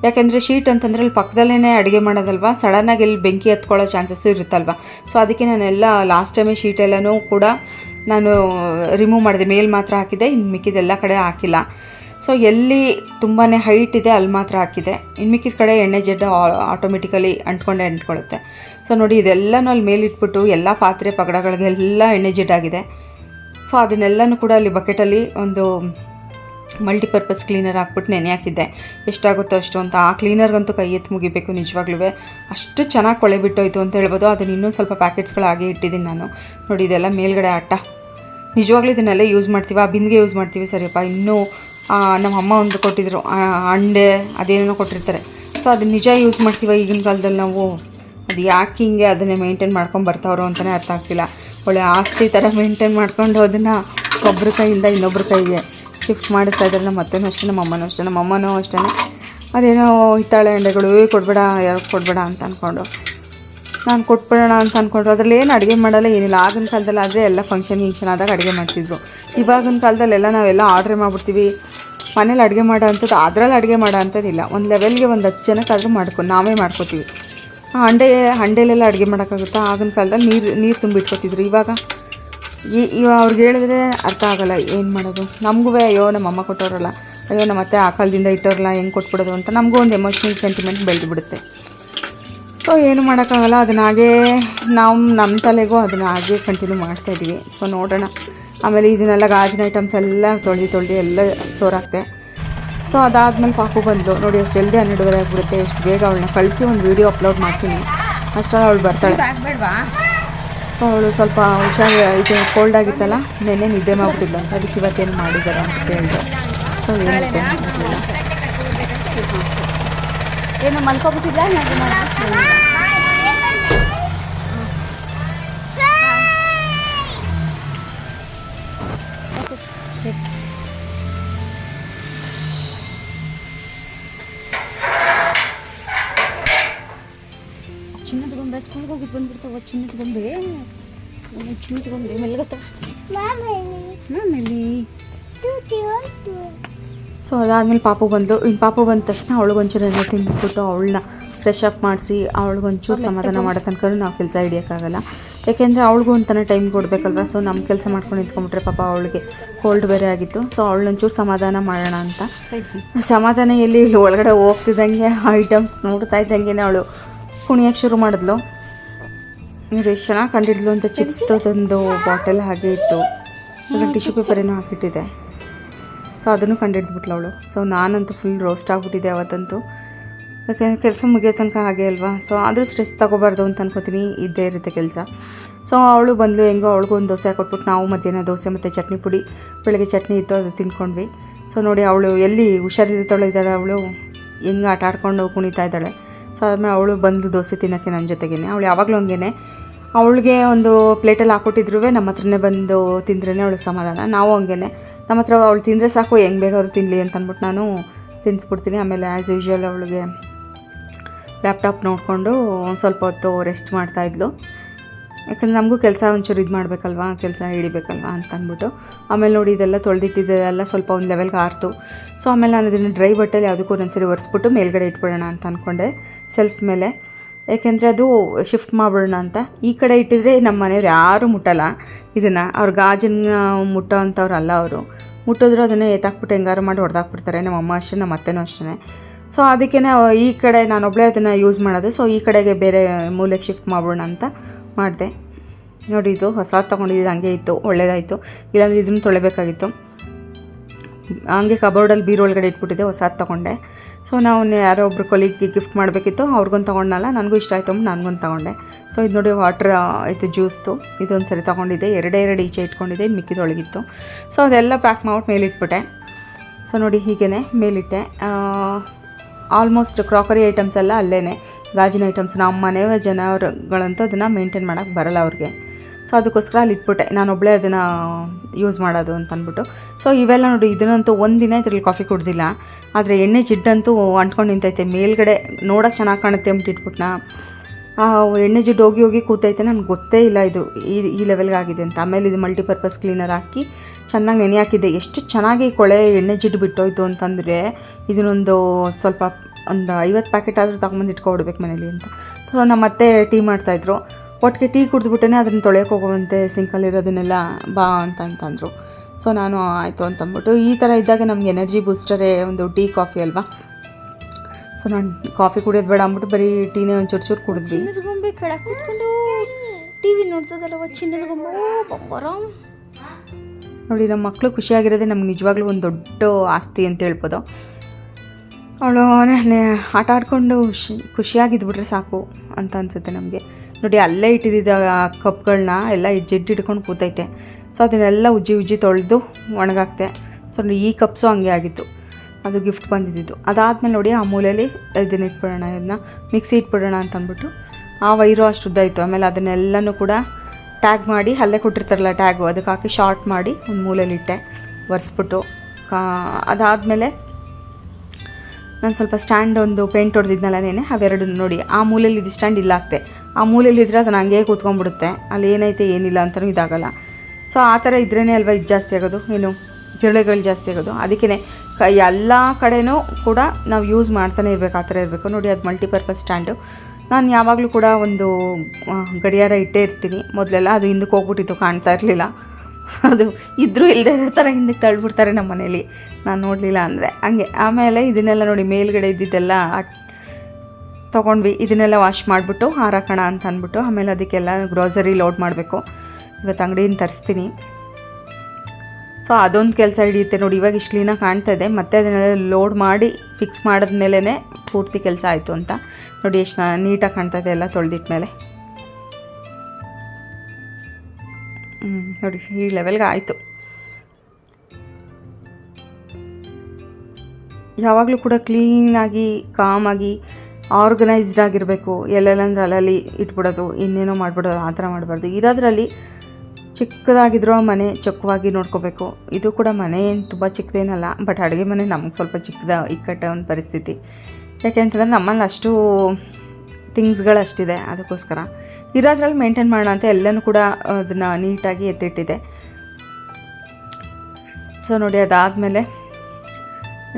ಯಾಕೆಂದರೆ ಶೀಟ್ ಅಂತಂದ್ರೆ ಅಲ್ಲಿ ಪಕ್ಕದಲ್ಲೇ ಅಡುಗೆ ಮಾಡೋದಲ್ವ? ಸಡನ್ನಾಗಿ ಇಲ್ಲಿ ಬೆಂಕಿ ಹತ್ಕೊಳ್ಳೋ ಚಾನ್ಸಸ್ಸು ಇರುತ್ತಲ್ವ? ಸೊ ಅದಕ್ಕೆ ನಾನೆಲ್ಲ ಲಾಸ್ಟ್ ಟೈಮೇ ಶೀಟೆಲ್ಲನೂ ಕೂಡ ನಾನು ರಿಮೂವ್ ಮಾಡಿದೆ. ಮೇಲೆ ಮಾತ್ರ ಹಾಕಿದ್ದೆ ಇನ್ನು ಮಿಕ್ಕಿದೆಲ್ಲ ಕಡೆ ಹಾಕಿಲ್ಲ. ಸೊ ಎಲ್ಲಿ ತುಂಬಾ ಹೈಟ್ ಇದೆ, ಅಲ್ಲಿ ಮಾತ್ರ ಹಾಕಿದೆ. ಇನ್ನು ಮಿಕ್ಕಿದ ಕಡೆ ಎಣ್ಣೆ ಜಡ್ಡು ಆಟೋಮೆಟಿಕಲಿ ಅಂಟ್ಕೊಂಡೆ ಅಂಟ್ಕೊಳ್ಳುತ್ತೆ. ಸೊ ನೋಡಿ ಇದೆಲ್ಲನೂ ಅಲ್ಲಿ ಮೇಲಿಟ್ಬಿಟ್ಟು ಎಲ್ಲ ಪಾತ್ರೆ ಪಗಡಗಳಿಗೆಲ್ಲ ಎಣ್ಣೆ ಜಡ್ಡಾಗಿದೆ ಸೊ ಅದನ್ನೆಲ್ಲನೂ ಕೂಡ ಅಲ್ಲಿ ಬಕೆಟಲ್ಲಿ ಒಂದು ಮಲ್ಟಿಪರ್ಪಸ್ ಕ್ಲೀನರ್ ಹಾಕ್ಬಿಟ್ಟು ನೆನೆ ಹಾಕಿದ್ದೆ. ಎಷ್ಟಾಗುತ್ತೋ ಅಷ್ಟು ಅಂತ. ಆ ಕ್ಲೀನರ್ಗಂತೂ ಕೈ ಎತ್ತು ಮುಗಿಬೇಕು ನಿಜವಾಗ್ಲೂ ಅಷ್ಟು ಚೆನ್ನಾಗಿ ಕೊಳೆ ಬಿಟ್ಟೋಯ್ತು ಅಂತ ಹೇಳ್ಬೋದು. ಅದನ್ನ ಇನ್ನೊಂದು ಸ್ವಲ್ಪ ಪ್ಯಾಕೆಟ್ಸ್ಗಳಾಗಿ ಇಟ್ಟಿದ್ದೀನಿ ನಾನು. ನೋಡಿ ಇದೆಲ್ಲ ಮೇಲ್ಗಡೆ ಆಟ ನಿಜವಾಗ್ಲೂ ಇದನ್ನೆಲ್ಲ ಯೂಸ್ ಮಾಡ್ತೀವಿ? ಆ ಬಿಂದಿಗೆ ಯೂಸ್ ಮಾಡ್ತೀವಿ. ಸರಿಯಪ್ಪ. ಇನ್ನೂ ನಮ್ಮ ಅಮ್ಮ ಒಂದು ಕೊಟ್ಟಿದ್ರು ಆ, ಅಂಡೆ ಅದೇನೇನೋ ಕೊಟ್ಟಿರ್ತಾರೆ. ಸೊ ಅದು ನಿಜ ಯೂಸ್ ಮಾಡ್ತೀವ ಈಗಿನ ಕಾಲದಲ್ಲಿ ನಾವು? ಅದು ಯಾಕೆ ಹಿಂಗೆ ಅದನ್ನೇ ಮೇಂಟೈನ್ ಮಾಡ್ಕೊಂಡು ಬರ್ತಾವ್ರು ಅಂತಲೇ ಅರ್ಥ ಆಗ್ತಿಲ್ಲ. ಒಳ್ಳೆ ಆಸ್ತಿ ಥರ ಮೇಂಟೈನ್ ಮಾಡ್ಕೊಂಡು ಅದನ್ನು ಒಬ್ಬರ ಕೈಯಿಂದ ಇನ್ನೊಬ್ಬರ ಕೈಗೆ ಶಿಫ್ಟ್ ಮಾಡಿಸ್ತಾ ಇದ್ದಾರೆ ನಮ್ಮ ಅತ್ತೆನೂ ಅಷ್ಟೇ ನಮ್ಮ ಅಮ್ಮನೂ ಅಷ್ಟೇ ನಮ್ಮ ಅಮ್ಮನೂ ಅಷ್ಟೇ ಅದೇನೋ ಹಿತ್ತಾಳೆ ಅಂಡೆಗಳು ಕೊಡಬೇಡ ಯಾರು ಕೊಡಬೇಡ ಅಂತ ಅಂದ್ಕೊಂಡು ನಾನು ಕೊಟ್ಬಿಡೋಣ ಅಂತ ಅಂದ್ಕೊಂಡ್ರು ಅದರಲ್ಲಿ ಏನು ಅಡುಗೆ ಮಾಡಲ್ಲ, ಏನಿಲ್ಲ. ಆಗಿನ ಕಾಲದಲ್ಲಿ ಆದರೆ ಎಲ್ಲ ಫಂಕ್ಷನ್ ಗಿಂಕ್ಷನ್ ಆದಾಗ ಅಡುಗೆ ಮಾಡ್ತಿದ್ರು. ಇವಾಗಿನ ಕಾಲದಲ್ಲೆಲ್ಲ ನಾವೆಲ್ಲ ಆರ್ಡ್ರ್ ಮಾಡಿಬಿಡ್ತೀವಿ. ಮನೇಲಿ ಅಡುಗೆ ಮಾಡೋ ಅಂಥದ್ದು ಅದರಲ್ಲಿ ಅಡುಗೆ ಮಾಡೋ ಅಂಥದ್ದಿಲ್ಲ ಒಂದು ಲೆವೆಲ್ಗೆ ಒಂದು ಹತ್ತು ಜನಕ್ಕಾದರೂ ಮಾಡ್ಕೊ, ನಾವೇ ಮಾಡ್ಕೋತೀವಿ. ಹಂಡೆ, ಹಂಡೆಲೆಲ್ಲ ಅಡುಗೆ ಮಾಡೋಕ್ಕಾಗುತ್ತಾ? ಆಗಿನ ಕಾಲದಲ್ಲಿ ನೀರು ನೀರು ತುಂಬಿಟ್ಕೊತಿದ್ರು ಇವಾಗ ಈ ಇವಾಗ ಅವ್ರಿಗೆ ಹೇಳಿದ್ರೆ ಅರ್ಥ ಆಗಲ್ಲ. ಏನು ಮಾಡೋದು? ನಮಗೂ ಅಯ್ಯೋ ನಮ್ಮಮ್ಮ ಕೊಟ್ಟವರಲ್ಲ ಕೊಟ್ಟವ್ರಲ್ಲ. ಅಯ್ಯೋ, ನಮ್ಮ ಅತ್ತೆ ಆ ಕಾಲದಿಂದ ಇಟ್ಟವ್ರಲ್ಲ, ಹೆಂಗೆ ಕೊಟ್ಬಿಡೋದು ಅಂತ. ನಮಗೂ ಒಂದು ಎಮೋಷ್ನಲ್ ಸೆಂಟಿಮೆಂಟ್ ಬೆಳೆದು ಬಿಡುತ್ತೆ ಸೊ ಏನು ಮಾಡೋಕ್ಕಾಗಲ್ಲ ಅದನ್ನ ಹಾಗೇ ನಾವು ನಮ್ಮ ತಲೆಗೂ ಅದನ್ನು ಹಾಗೆ ಕಂಟಿನ್ಯೂ ಮಾಡ್ತಾಯಿದ್ದೀವಿ ಸೊ ನೋಡೋಣ. ಆಮೇಲೆ ಇದನ್ನೆಲ್ಲ ಗಾಜಿನ ಐಟಮ್ಸ್ ಎಲ್ಲ ತೊಳೆದು ತೊಳೆದು ಎಲ್ಲ ಸೋರಾಕ್ತೆ. ಸೊ ಅದಾದಮೇಲೆ ಪಾಪು ಬಂದಳು ನೋಡಿ ಎಷ್ಟು ಜಲ್ದಿ ಹನ್ನೆರಡುವರೆ ಆಗಿಬಿಡುತ್ತೆ. ಎಷ್ಟು ಬೇಗ ಅವಳನ್ನ ಕಳಿಸಿ ಒಂದು ವೀಡಿಯೋ ಅಪ್ಲೋಡ್ ಮಾಡ್ತೀನಿ. ಅಷ್ಟರಲ್ಲಿ ಅವಳು ಬರ್ತಾಳೆ. ಸೊ ಅವಳು ಸ್ವಲ್ಪ ಹುಷಾರು ಇದು ಕೋಲ್ಡ್ ಆಗಿತ್ತಲ್ಲ ನೆನ್ನೆ ನಿದ್ದೆ ಮಾಡ್ಬಿಟ್ಟಿದ್ಲು ಅಂತ. ಅದಕ್ಕೆ ಇವತ್ತೇನು ಮಾಡಿದ್ದಾರೆ ಅಂತ ಕೇಳಿದೆ. ಸೊ ಏನು
ಸರ್ ಚಿನ್ನದ ಗೊಂಬೆ ಸ್ಕೂಲ್ಗೆ ಹೋಗಿದ್ದು ಬಂದ್ಬಿಡ್ತಾವ ಚಿನ್ನದ ಗೊಂಬೆ. ಚಿನ್ನದ ಗೊಂಬೆ ಮೆಲ್ಗತ್ತ? ಆಮೇಲೆ
ಸೊ ಅದಾದಮೇಲೆ ಪಾಪು ಬಂದು ಇನ್ನು ಪಾಪು ಬಂದ ತಕ್ಷಣ ಅವಳಿಗೊಂಚೂರು ಎಲ್ಲ ತಿನ್ನಿಸ್ಬಿಟ್ಟು ಅವಳನ್ನ ಫ್ರೆಶ್ ಅಪ್ ಮಾಡಿಸಿ ಅವಳಿಗೊಂಚೂರು ಸಮಾಧಾನ ಮಾಡೋ ತನಕ ನಾವು ಕೆಲಸ ಹಿಡಿಯೋಕ್ಕಾಗಲ್ಲ. ಯಾಕೆಂದರೆ ಅವಳಿಗೂ ಒಂಥರ ಟೈಮ್ ಕೊಡಬೇಕಲ್ವ? ಸೊ ನಮ್ಮ ಕೆಲಸ ಮಾಡ್ಕೊಂಡು ನಿಂತ್ಕೊಂಡ್ಬಿಟ್ರೆ ಪಾಪ ಅವಳಿಗೆ ಕೋಲ್ಡ್ ಬೇರೆ ಆಗಿತ್ತು. ಸೊ ಅವಳನ್ನೊಂಚೂರು ಸಮಾಧಾನ ಮಾಡೋಣ ಅಂತ. ಸಮಾಧಾನ ಎಲ್ಲಿ? ಒಳಗಡೆ ಹೋಗ್ತಿದ್ದಂಗೆ ಐಟಮ್ಸ್ ನೋಡ್ತಾ ಇದ್ದಂಗೆ ಅವಳು ಕುಣಿಯೋಕ್ಕೆ ಶುರು ಮಾಡಿದ್ಲು. ನೋಡಿ ಎಷ್ಟು ಚೆನ್ನಾಗಿ ಕಂಡಿದ್ಲು ಅಂತ ಚಿಪ್ಸ್ದೊಂದು ಬಾಟಲ್ ಹಾಗೆ ಇತ್ತು ಅದರ ಟಿಶ್ಯೂ ಪೇಪರ್ ಏನೋ ಹಾಕಿಟ್ಟಿದೆ. ಸೊ ಅದನ್ನು ಕಂಡಿಡ್ದ್ಬಿಟ್ಲು ಅವಳು. ಸೊ ನಾನಂತೂ ಫುಲ್ ರೋಸ್ಟ್ ಆಗಿಬಿಟ್ಟಿದ್ದೆ ಅವತ್ತಂತೂ. ಯಾಕೆಂದರೆ ಕೆಲಸ ಮುಗಿಯೋ ತನಕ ಹಾಗೆ ಅಲ್ವಾ? ಸೊ ಆದರೂ ಸ್ಟ್ರೆಸ್ ತಗೋಬಾರ್ದು ಅಂತ ಅನ್ಕೋತೀನಿ. ಇದ್ದೇ ಇರುತ್ತೆ ಕೆಲಸ. ಸೊ ಅವಳು ಬಂದು ಹೆಂಗೋ, ಅವಳಿಗೂ ಒಂದು ದೋಸೆ ಕೊಟ್ಬಿಟ್ಟು ನಾವು ಮಧ್ಯಾಹ್ನ ದೋಸೆ ಮತ್ತು ಚಟ್ನಿ ಪುಡಿ, ಬೆಳಗ್ಗೆ ಚಟ್ನಿ ಇತ್ತು ಅದು ತಿನ್ಕೊಂಡ್ವಿ. ಸೊ ನೋಡಿ ಅವಳು ಎಲ್ಲಿ ಹುಷಾರಿದ್ದಾಳೆ ಇದ್ದಾಳೆ ಅವಳು, ಹೆಂಗೆ ಆಟ ಆಡ್ಕೊಂಡು ಕುಣಿತಾ ಇದ್ದಾಳೆ. ಸೊ ಆದಮೇಲೆ ಅವಳು ಬಂದು ದೋಸೆ ತಿನ್ನೋಕ್ಕೆ ನನ್ನ ಜೊತೆಗೇನೆ. ಅವಳು ಯಾವಾಗಲೂ ಹಂಗೇನೆ. ಅವಳಿಗೆ ಒಂದು ಪ್ಲೇಟಲ್ಲಿ ಹಾಕ್ಕೊಟ್ಟಿದ್ರು ನಮ್ಮ ಹತ್ರನೇ ಬಂದು ತಿಂದ್ರೇ ಅವಳಿಗೆ ಸಮಾಧಾನ. ನಾವು ಹಂಗೆ ನಮ್ಮ ಹತ್ರ ಅವಳು ತಿಂದರೆ ಸಾಕು, ಹೆಂಗೆ ಬೇಕಾದ್ರೂ ತಿನ್ನಲಿ ಅಂತ ಅಂದ್ಬಿಟ್ಟು ನಾನು ತಿನ್ನಿಸ್ಬಿಡ್ತೀನಿ ಆಮೇಲೆ ಆ್ಯಸ್ ಯೂಶ್ವಲ್ ಅವಳಿಗೆ ಲ್ಯಾಪ್ಟಾಪ್ ನೋಡಿಕೊಂಡು ಒಂದು ಸ್ವಲ್ಪ ಹೊತ್ತು ರೆಸ್ಟ್ ಮಾಡ್ತಾಯಿದ್ಲು ಯಾಕಂದ್ರೆ ನಮಗೂ ಕೆಲಸ ಒಂಚೂರು ಇದು ಮಾಡಬೇಕಲ್ವಾ, ಕೆಲಸ ಹಿಡಿಬೇಕಲ್ವಾ ಅಂತ ಅಂದ್ಬಿಟ್ಟು ಆಮೇಲೆ ನೋಡಿ ಇದೆಲ್ಲ ತೊಳೆದಿಟ್ಟಿದ್ದೆಲ್ಲ ಸ್ವಲ್ಪ ಒಂದು ಲೆವೆಲ್ಗೆ ಆರ್ತು. ಸೊ ಆಮೇಲೆ ನಾನು ಇದನ್ನು ಡ್ರೈ ಬಟ್ಟೆಲಿ ಯಾವುದಕ್ಕೂ ಒಂದೊಂದ್ಸರಿ ಒರೆಸ್ಬಿಟ್ಟು ಮೇಲ್ಗಡೆ ಇಟ್ಬಿಡೋಣ ಅಂತ ಅಂದ್ಕೊಂಡೆ ಸೆಲ್ಫ್ ಮೇಲೆ. ಏಕೆಂದರೆ ಅದು ಶಿಫ್ಟ್ ಮಾಡಿಬಿಡೋಣ ಅಂತ. ಈ ಕಡೆ ಇಟ್ಟಿದ್ರೆ ನಮ್ಮ ಮನೆಯವ್ರು ಯಾರೂ ಮುಟ್ಟಲ್ಲ. ಇದನ್ನು ಅವ್ರ ಗಾಜಿನ ಮುಟ್ಟೋ ಅಂಥವ್ರು ಅಲ್ಲ ಅವರು. ಮುಟ್ಟಿದ್ರು ಅದನ್ನೇ ಎತ್ತಾಕ್ಬಿಟ್ಟು ಹೆಂಗಾರು ಮಾಡಿ ಹೊಡೆದಾಕ್ಬಿಡ್ತಾರೆ. ನಮ್ಮ ಅಮ್ಮ ಅಷ್ಟೇ, ನಮ್ಮ ಅತ್ತೆನೂ ಅಷ್ಟೇ ಸೊ ಅದಕ್ಕೆ ಈ ಕಡೆ ನಾನೊಬ್ಬಳೇ ಅದನ್ನು ಯೂಸ್ ಮಾಡೋದು. ಸೊ ಈ ಕಡೆಗೆ ಬೇರೆ ಮೂಲೆಗೆ ಶಿಫ್ಟ್ ಮಾಡೋಣ ಅಂತ ಮಾಡಿದೆ. ನೋಡಿ, ಇದು ಹೊಸ ತೊಗೊಂಡಿದ್ದು ಹಂಗೆ ಇತ್ತು, ಒಳ್ಳೇದಾಯಿತು. ಇಲ್ಲಾಂದರೆ ಇದನ್ನು ತೊಳಿಬೇಕಾಗಿತ್ತು. ಹಂಗೆ ಕಬೋರ್ಡಲ್ಲಿ ಬೀರೊಳಗಡೆ ಒಳಗಡೆ ಇಟ್ಬಿಟ್ಟಿದ್ದೆ ಹೊಸ ತೊಗೊಂಡೆ. ಸೊ ನಾವು ಯಾರೋ ಒಬ್ರು ಕೊಲಿಗೆ ಗಿಫ್ಟ್ ಮಾಡಬೇಕಿತ್ತು, ಅವ್ರಿಗೊಂದು ತೊಗೊಂಡಲ್ಲ ನನಗೂ ಇಷ್ಟ ಆಯಿತು ನನಗೊಂದು ತೊಗೊಂಡೆ. ಸೊ ಇದು ನೋಡಿ ವಾಟ್ರ್ ಇದು ಜ್ಯೂಸ್ದು ಇದೊಂದು ಸರಿ ತೊಗೊಂಡಿದ್ದೆ, ಎರಡೇ ಎರಡು ಈಚೆ ಇಟ್ಕೊಂಡಿದ್ದೆ, ಮಿಕ್ಕಿದೊಳಗಿತ್ತು. ಸೊ ಅದೆಲ್ಲ ಪ್ಯಾಕ್ ಮಾಡ್ಬಿಟ್ಟು ಮೇಲಿಟ್ಬಿಟ್ಟೆ. ಸೊ ನೋಡಿ ಹೀಗೇ ಮೇಲಿಟ್ಟೆ. ಆಲ್ಮೋಸ್ಟ್ ಕ್ರಾಕರಿ ಐಟಮ್ಸ್ ಎಲ್ಲ ಅಲ್ಲೇ ಗಾಜಿನ ಐಟಮ್ಸ್ ನಮ್ಮ ಮನೆಯ ಜನರುಗಳಂತೂ ಅದನ್ನು ಮೇಂಟೈನ್ ಮಾಡೋಕ್ಕೆ ಬರಲ್ಲ ಅವ್ರಿಗೆ. ಸೊ ಅದಕ್ಕೋಸ್ಕರ ಅಲ್ಲಿ ಇಟ್ಬಿಟ್ಟೆ. ನಾನೊಬ್ಬಳೇ ಅದನ್ನು ಯೂಸ್ ಮಾಡೋದು ಅಂತ ಅಂದ್ಬಿಟ್ಟು. ಸೊ ಇವೆಲ್ಲ ನೋಡಿ, ಇದನ್ನಂತೂ ಒಂದಿನ ಇದರಲ್ಲಿ ಕಾಫಿ ಕುಡ್ದಿಲ್ಲ. ಆದರೆ ಎಣ್ಣೆ ಜಿಡ್ಡಂತೂ ಅಂಟ್ಕೊಂಡು ನಿಂತೈತೆ. ಮೇಲ್ಗಡೆ ನೋಡೋಕೆ ಚೆನ್ನಾಗಿ ಕಾಣುತ್ತೆ ಅಂದ್ಬಿಟ್ಟು ಇಟ್ಬಿಟ್ನಾ? ಎಣ್ಣೆ ಜಿಡ್ಡು ಹೋಗಿ ಹೋಗಿ ಕೂತೈತೆ. ನನಗೆ ಗೊತ್ತೇ ಇಲ್ಲ ಇದು. ಈ ಈ ಲೆವೆಲ್ಗೆ ಆಗಿದೆ ಅಂತ. ಆಮೇಲೆ ಇದು ಮಲ್ಟಿಪರ್ಪಸ್ ಕ್ಲೀನರ್ ಹಾಕಿ ಚೆನ್ನಾಗಿ ನೆನೆ ಹಾಕಿದ್ದೆ ಎಷ್ಟು ಚೆನ್ನಾಗಿ ಕೊಳೆ ಎಣ್ಣೆ ಜಿಡ್ಡು ಬಿಟ್ಟೋಯ್ತು ಅಂತಂದರೆ ಇದನ್ನೊಂದು ಸ್ವಲ್ಪ ಒಂದು ಐವತ್ತು ಪ್ಯಾಕೆಟ್ ಆದರೂ ತಗೊಂಬಂದು ಇಟ್ಕೊಬಿಡ್ಬೇಕು ಮನೇಲಿ ಅಂತ. ಸೊ ನಮ್ಮ ಅತ್ತೆ ಟೀ ಮಾಡ್ತಾಯಿದ್ರು ಒಟ್ಟಿಗೆ ಟೀ ಕುಡಿದ್ಬಿಟ್ಟೇ ಅದನ್ನ ತೊಳೆಯೋಕೆ ಹೋಗುವಂತೆ ಸಿಂಕಲ್ಲಿರೋದನ್ನೆಲ್ಲ ಬಾ ಅಂತ ಅಂತಂದರು. ಸೊ ನಾನು ಆಯಿತು ಅಂತಂದ್ಬಿಟ್ಟು ಈ ಥರ ಇದ್ದಾಗ ನಮ್ಗೆ ಎನರ್ಜಿ ಬೂಸ್ಟರೇ ಒಂದು ಟೀ ಕಾಫಿ ಅಲ್ವಾ? ಸೊ ನಾನು ಕಾಫಿ ಕುಡಿಯೋದು ಬೇಡ ಅಂದ್ಬಿಟ್ಟು ಬರೀ ಟೀನೇ ಒಂದು ಚೂರು ಚೂರು ಕುಡಿದ್ವಿ
ಗೊಂಬೆ ಕೆಳಗೆ ಕೂತ್ಕೊಂಡು ಚಿನ್ನದ ಗೊಂಬೆ?
ನೋಡಿ ನಮ್ಮ ಮಕ್ಕಳು ಖುಷಿಯಾಗಿರೋದೇ ನಮ್ಗೆ ನಿಜವಾಗ್ಲೂ ಒಂದು ದೊಡ್ಡ ಆಸ್ತಿ ಅಂತ ಹೇಳ್ಬೋದು. ಅವಳು ಆಟ ಆಡ್ಕೊಂಡು ಖುಷಿ ಖುಷಿಯಾಗಿದ್ಬಿಟ್ರೆ ಸಾಕು ಅಂತ ಅನಿಸುತ್ತೆ ನಮಗೆ. ನೋಡಿ, ಅಲ್ಲೇ ಇಟ್ಟಿದ್ದ ಕಪ್ಗಳನ್ನ ಎಲ್ಲ ಜಿಡ್ಡು ಹಿಡ್ಕೊಂಡು ಕೂತೈತೆ. ಸೊ ಅದನ್ನೆಲ್ಲ ಉಜ್ಜಿ ಉಜ್ಜಿ ತೊಳೆದು ಒಣಗಾಕ್ತೆ. ಸೊ ಈ ಕಪ್ಸು ಹಂಗೆ ಆಗಿತ್ತು. ಅದು ಗಿಫ್ಟ್ ಬಂದಿದ್ದು ಅದಾದಮೇಲೆ ನೋಡಿ, ಆ ಮೂಲೆಯಲ್ಲಿ ಇದನ್ನ ಇಟ್ಬಿಡೋಣ, ಇದನ್ನ ಮಿಕ್ಸಿ ಇಟ್ಬಿಡೋಣ ಅಂತ ಅಂದ್ಬಿಟ್ಟು ಆ ವೈರು ಅಷ್ಟು ಉದ್ದ ಆಮೇಲೆ ಅದನ್ನೆಲ್ಲನೂ ಕೂಡ ಟ್ಯಾಗ್ ಮಾಡಿ, ಅಲ್ಲೇ ಕೊಟ್ಟಿರ್ತಾರಲ್ಲ ಟ್ಯಾಗು ಅದಕ್ಕೆ ಹಾಕಿ ಶಾರ್ಟ್ ಮಾಡಿ ಒಂದು ಮೂಲೆಯಲ್ಲಿಟ್ಟೆ ಒರೆಸ್ಬಿಟ್ಟು. ಕಾ ಅದಾದಮೇಲೆ ನಾನು ಸ್ವಲ್ಪ ಸ್ಟ್ಯಾಂಡ್ ಒಂದು ಪೇಂಟ್ ಹೊಡೆದಿದ್ನಲ್ಲ ನೇನೆ ಅವೆರಡು ನೋಡಿ. ಆ ಮೂಲೆಯಲ್ಲಿ ಇದು ಸ್ಟ್ಯಾಂಡ್ ಇಲ್ಲ ಆಗ್ತೆ ಆ ಮೂಲೆಯಲ್ಲಿ ಇದ್ರೆ ಅದನ್ನು ಹಂಗೆ ಕೂತ್ಕೊಂಡ್ಬಿಡುತ್ತೆ. ಅಲ್ಲಿ ಏನೈತೆ, ಏನಿಲ್ಲ ಅಂತಲೂ ಇದಾಗಲ್ಲ. ಸೊ ಆ ಥರ ಇದ್ರೇ ಅಲ್ವಾ ಇದು ಜಾಸ್ತಿ ಆಗೋದು? ಏನು, ಜಿರಳೆಗಳು ಜಾಸ್ತಿ ಆಗೋದು? ಅದಕ್ಕೇ ಕ, ಎಲ್ಲ ಕಡೆನೂ ಕೂಡ ನಾವು ಯೂಸ್ ಮಾಡ್ತಾನೆ ಇರಬೇಕು, ಆ ಥರ ಇರಬೇಕು. ನೋಡಿ, ಅದು ಮಲ್ಟಿಪರ್ಪಸ್ ಸ್ಟ್ಯಾಂಡು ನಾನು ಯಾವಾಗಲೂ ಕೂಡ ಒಂದು ಗಡಿಯಾರ ಇಟ್ಟೇ ಇರ್ತೀನಿ. ಮೊದಲೆಲ್ಲ ಅದು ಹಿಂದಕ್ಕೆ ಹೋಗ್ಬಿಟ್ಟಿತ್ತು, ಕಾಣ್ತಾ ಇರಲಿಲ್ಲ. ಅದು ಇದ್ರೂ ಇಲ್ಲದೆ ಇರೋ ಥರ ಹಿಂದಕ್ಕೆ ತಳ್ಳಿಬಿಡ್ತಾರೆ ನಮ್ಮ ಮನೇಲಿ. ನಾನು ನೋಡಲಿಲ್ಲ ಅಂದರೆ. ಹಂಗೆ, ಆಮೇಲೆ ಇದನ್ನೆಲ್ಲ ನೋಡಿ ಮೇಲ್ಗಡೆ ಇದ್ದಿದ್ದೆಲ್ಲ ತೊಗೊಂಡ್ವಿ. ಇದನ್ನೆಲ್ಲ ವಾಶ್ ಮಾಡಿಬಿಟ್ಟು, ಹಾರಾಕೋಣ ಅಂತ ಅಂದ್ಬಿಟ್ಟು, ಆಮೇಲೆ ಅದಕ್ಕೆಲ್ಲ ಗ್ರೋಸರಿ ಲೋಡ್ ಮಾಡಬೇಕು. ಇವತ್ತು ಅಂಗಡಿಯಿಂದ ತರಿಸ್ತೀನಿ. ಸೊ ಅದೊಂದು ಕೆಲಸ ಹಿಡಿಯುತ್ತೆ ನೋಡಿ, ಇವಾಗ ಇಷ್ಟು ಕ್ಲೀನಾಗಿ ಕಾಣ್ತಾ ಇದೆ. ಮತ್ತೆ ಅದನ್ನೆಲ್ಲ ಲೋಡ್ ಮಾಡಿ ಫಿಕ್ಸ್ ಮಾಡಿದ್ಮೇಲೆ ಪೂರ್ತಿ ಕೆಲಸ ಆಯಿತು ಅಂತ. ನೋಡಿ, ಎಷ್ಟು ನೀಟಾಗಿ ಕಾಣ್ತಾ ಇದೆ ಎಲ್ಲ ತೊಳೆದಿಟ್ಮೇಲೆ. ನೋಡಿ, ಈ ಲೆವೆಲ್ಗೆ ಆಯಿತು. ಯಾವಾಗಲೂ ಕೂಡ ಕ್ಲೀನಾಗಿ ಕಾಮಾಗಿ ಆರ್ಗನೈಸ್ಡ್ ಆಗಿರಬೇಕು. ಎಲ್ಲೆಲ್ಲಂದ್ರೆ ಅಲ್ಲಲ್ಲಿ ಇಟ್ಬಿಡೋದು, ಇನ್ನೇನೋ ಮಾಡಿಬಿಡೋದು, ಆ ಥರ ಮಾಡಬಾರ್ದು. ಇರೋದ್ರಲ್ಲಿ ಚಿಕ್ಕದಾಗಿದ್ರೂ ಮನೆ ಚೊಕ್ಕವಾಗಿ ನೋಡ್ಕೋಬೇಕು. ಇದು ಕೂಡ ಮನೆ ಏನು ತುಂಬ ಚಿಕ್ಕದೇನಲ್ಲ ಬಟ್ ಅಡುಗೆ ಮನೆ ನಮ್ಗೆ ಸ್ವಲ್ಪ ಚಿಕ್ಕದ, ಇಕ್ಕಟ್ಟ ಒಂದು ಪರಿಸ್ಥಿತಿ. ಯಾಕೆ ಅಂತಂದರೆ ನಮ್ಮಲ್ಲಿ ಅಷ್ಟು ಥಿಂಗ್ಸ್ಗಳು ಅಷ್ಟಿದೆ ಅದಕ್ಕೋಸ್ಕರ. ಇರೋದ್ರಲ್ಲಿ ಮೇಂಟೈನ್ ಮಾಡೋಣ ಅಂತ ಎಲ್ಲನೂ ಕೂಡ ಅದನ್ನು ನೀಟಾಗಿ ಎತ್ತಿಟ್ಟಿದೆ. ಸೊ ನೋಡಿ, ಅದಾದಮೇಲೆ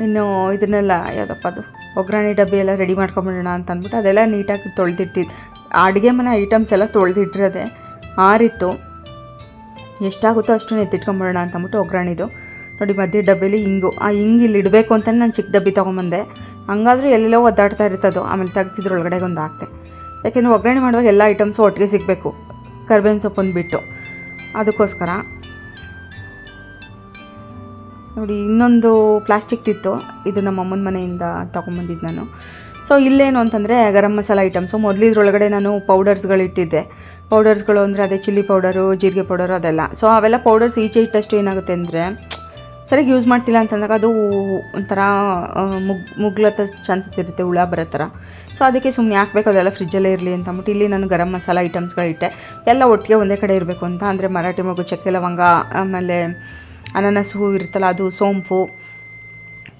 ಇನ್ನು ಇದನ್ನೆಲ್ಲ ಯಾವುದಪ್ಪ ಅದು, ಒಗ್ಗರಣೆ ಡಬ್ಬಿ ಎಲ್ಲ ರೆಡಿ ಮಾಡ್ಕೊಂಬಿಡೋಣ ಅಂತ ಅಂದ್ಬಿಟ್ಟು ಅದೆಲ್ಲ ನೀಟಾಗಿ ತೊಳೆದಿಟ್ಟಿದ್ದು ಅಡುಗೆ ಮನೆ ಐಟಮ್ಸ್ ಎಲ್ಲ ತೊಳೆದಿಟ್ಟಿರೋದೆ, ಆರಿತ್ತು. ಎಷ್ಟಾಗುತ್ತೋ ಅಷ್ಟು ಎತ್ತಿಟ್ಕೊಂಬಿಡೋಣ ಅಂತ ಅಂದ್ಬಿಟ್ಟು ಒಗ್ಗರಣೆದು. ನೋಡಿ, ಮಧ್ಯೆ ಡಬ್ಬಿಲಿ ಹಿಂಗು ಆ ಹಿಂಗೆ ಇಲ್ಲಿ ಇಡಬೇಕು ಅಂತಲೇ ನಾನು ಚಿಕ್ಕ ಡಬ್ಬಿ ತೊಗೊಂಬಂದೆ. ಹಂಗಾದ್ರೂ ಎಲ್ಲೆಲ್ಲೋ ಒದ್ದಾಡ್ತಾ ಇರ್ತದೋ, ಆಮೇಲೆ ತೆಗ್ದಿದ್ರ ಒಳಗಡೆ ಒಂದು ಹಾಕ್ತೆ. ಯಾಕೆಂದರೆ ಒಗ್ಗರಣೆ ಮಾಡುವಾಗ ಎಲ್ಲ ಐಟಮ್ಸು ಒಟ್ಟಿಗೆ ಸಿಗಬೇಕು, ಕರ್ಬೇವಿನ ಸೊಪ್ಪನ್ನು ಬಿಟ್ಟು. ಅದಕ್ಕೋಸ್ಕರ. ನೋಡಿ, ಇನ್ನೊಂದು ಪ್ಲಾಸ್ಟಿಕ್ ತಿತ್ತು. ಇದು ನಮ್ಮ ಅಮ್ಮನ ಮನೆಯಿಂದ ತೊಗೊಂಬಂದಿದ್ದು ನಾನು. ಸೊ ಇಲ್ಲೇನು ಅಂತಂದರೆ ಗರಂ ಮಸಾಲ ಐಟಮ್ಸು ಮೊದಲು ಇದ್ರೊಳಗಡೆ ನಾನು ಪೌಡರ್ಸ್ಗಳು ಇಟ್ಟಿದ್ದೆ. ಪೌಡರ್ಸ್ಗಳು ಅಂದರೆ ಅದೇ ಚಿಲ್ಲಿ ಪೌಡರು ಜೀರಿಗೆ ಪೌಡರು ಅದೆಲ್ಲ. ಸೊ ಅವೆಲ್ಲ ಪೌಡರ್ಸ್ ಈಚೆ ಇಟ್ಟಷ್ಟು ಏನಾಗುತ್ತೆ ಅಂದರೆ ಸರಿಯಾಗಿ ಯೂಸ್ ಮಾಡ್ತಿಲ್ಲ ಅಂತಂದಾಗ ಅದು ಒಂಥರ ಮುಗ್, ಮುಗ್ಲತ್ತ ಚಾನ್ಸಸ್ ಇರುತ್ತೆ, ಹುಳ ಬರೋ ಥರ. ಸೊ ಅದಕ್ಕೆ ಸುಮ್ಮನೆ ಹಾಕ್ಬೇಕು ಅದೆಲ್ಲ ಫ್ರಿಜ್ಜಲ್ಲೇ ಇರಲಿ ಅಂತ ಅಂದ್ಬಿಟ್ಟು ಇಲ್ಲಿ ನಾನು ಗರಂ ಮಸಾಲ ಐಟಮ್ಸ್ಗಳಿಟ್ಟೆ ಎಲ್ಲ ಒಟ್ಟಿಗೆ ಒಂದೇ ಕಡೆ ಇರಬೇಕು ಅಂತ. ಅಂದರೆ ಮರಾಠಿ ಮಗು, ಚಕ್ಕೆ ಲವಂಗ, ಆಮೇಲೆ ಅನಾನಸ್ ಹೂ ಇರುತ್ತಲ್ಲ, ಅದು ಸೋಂಪು,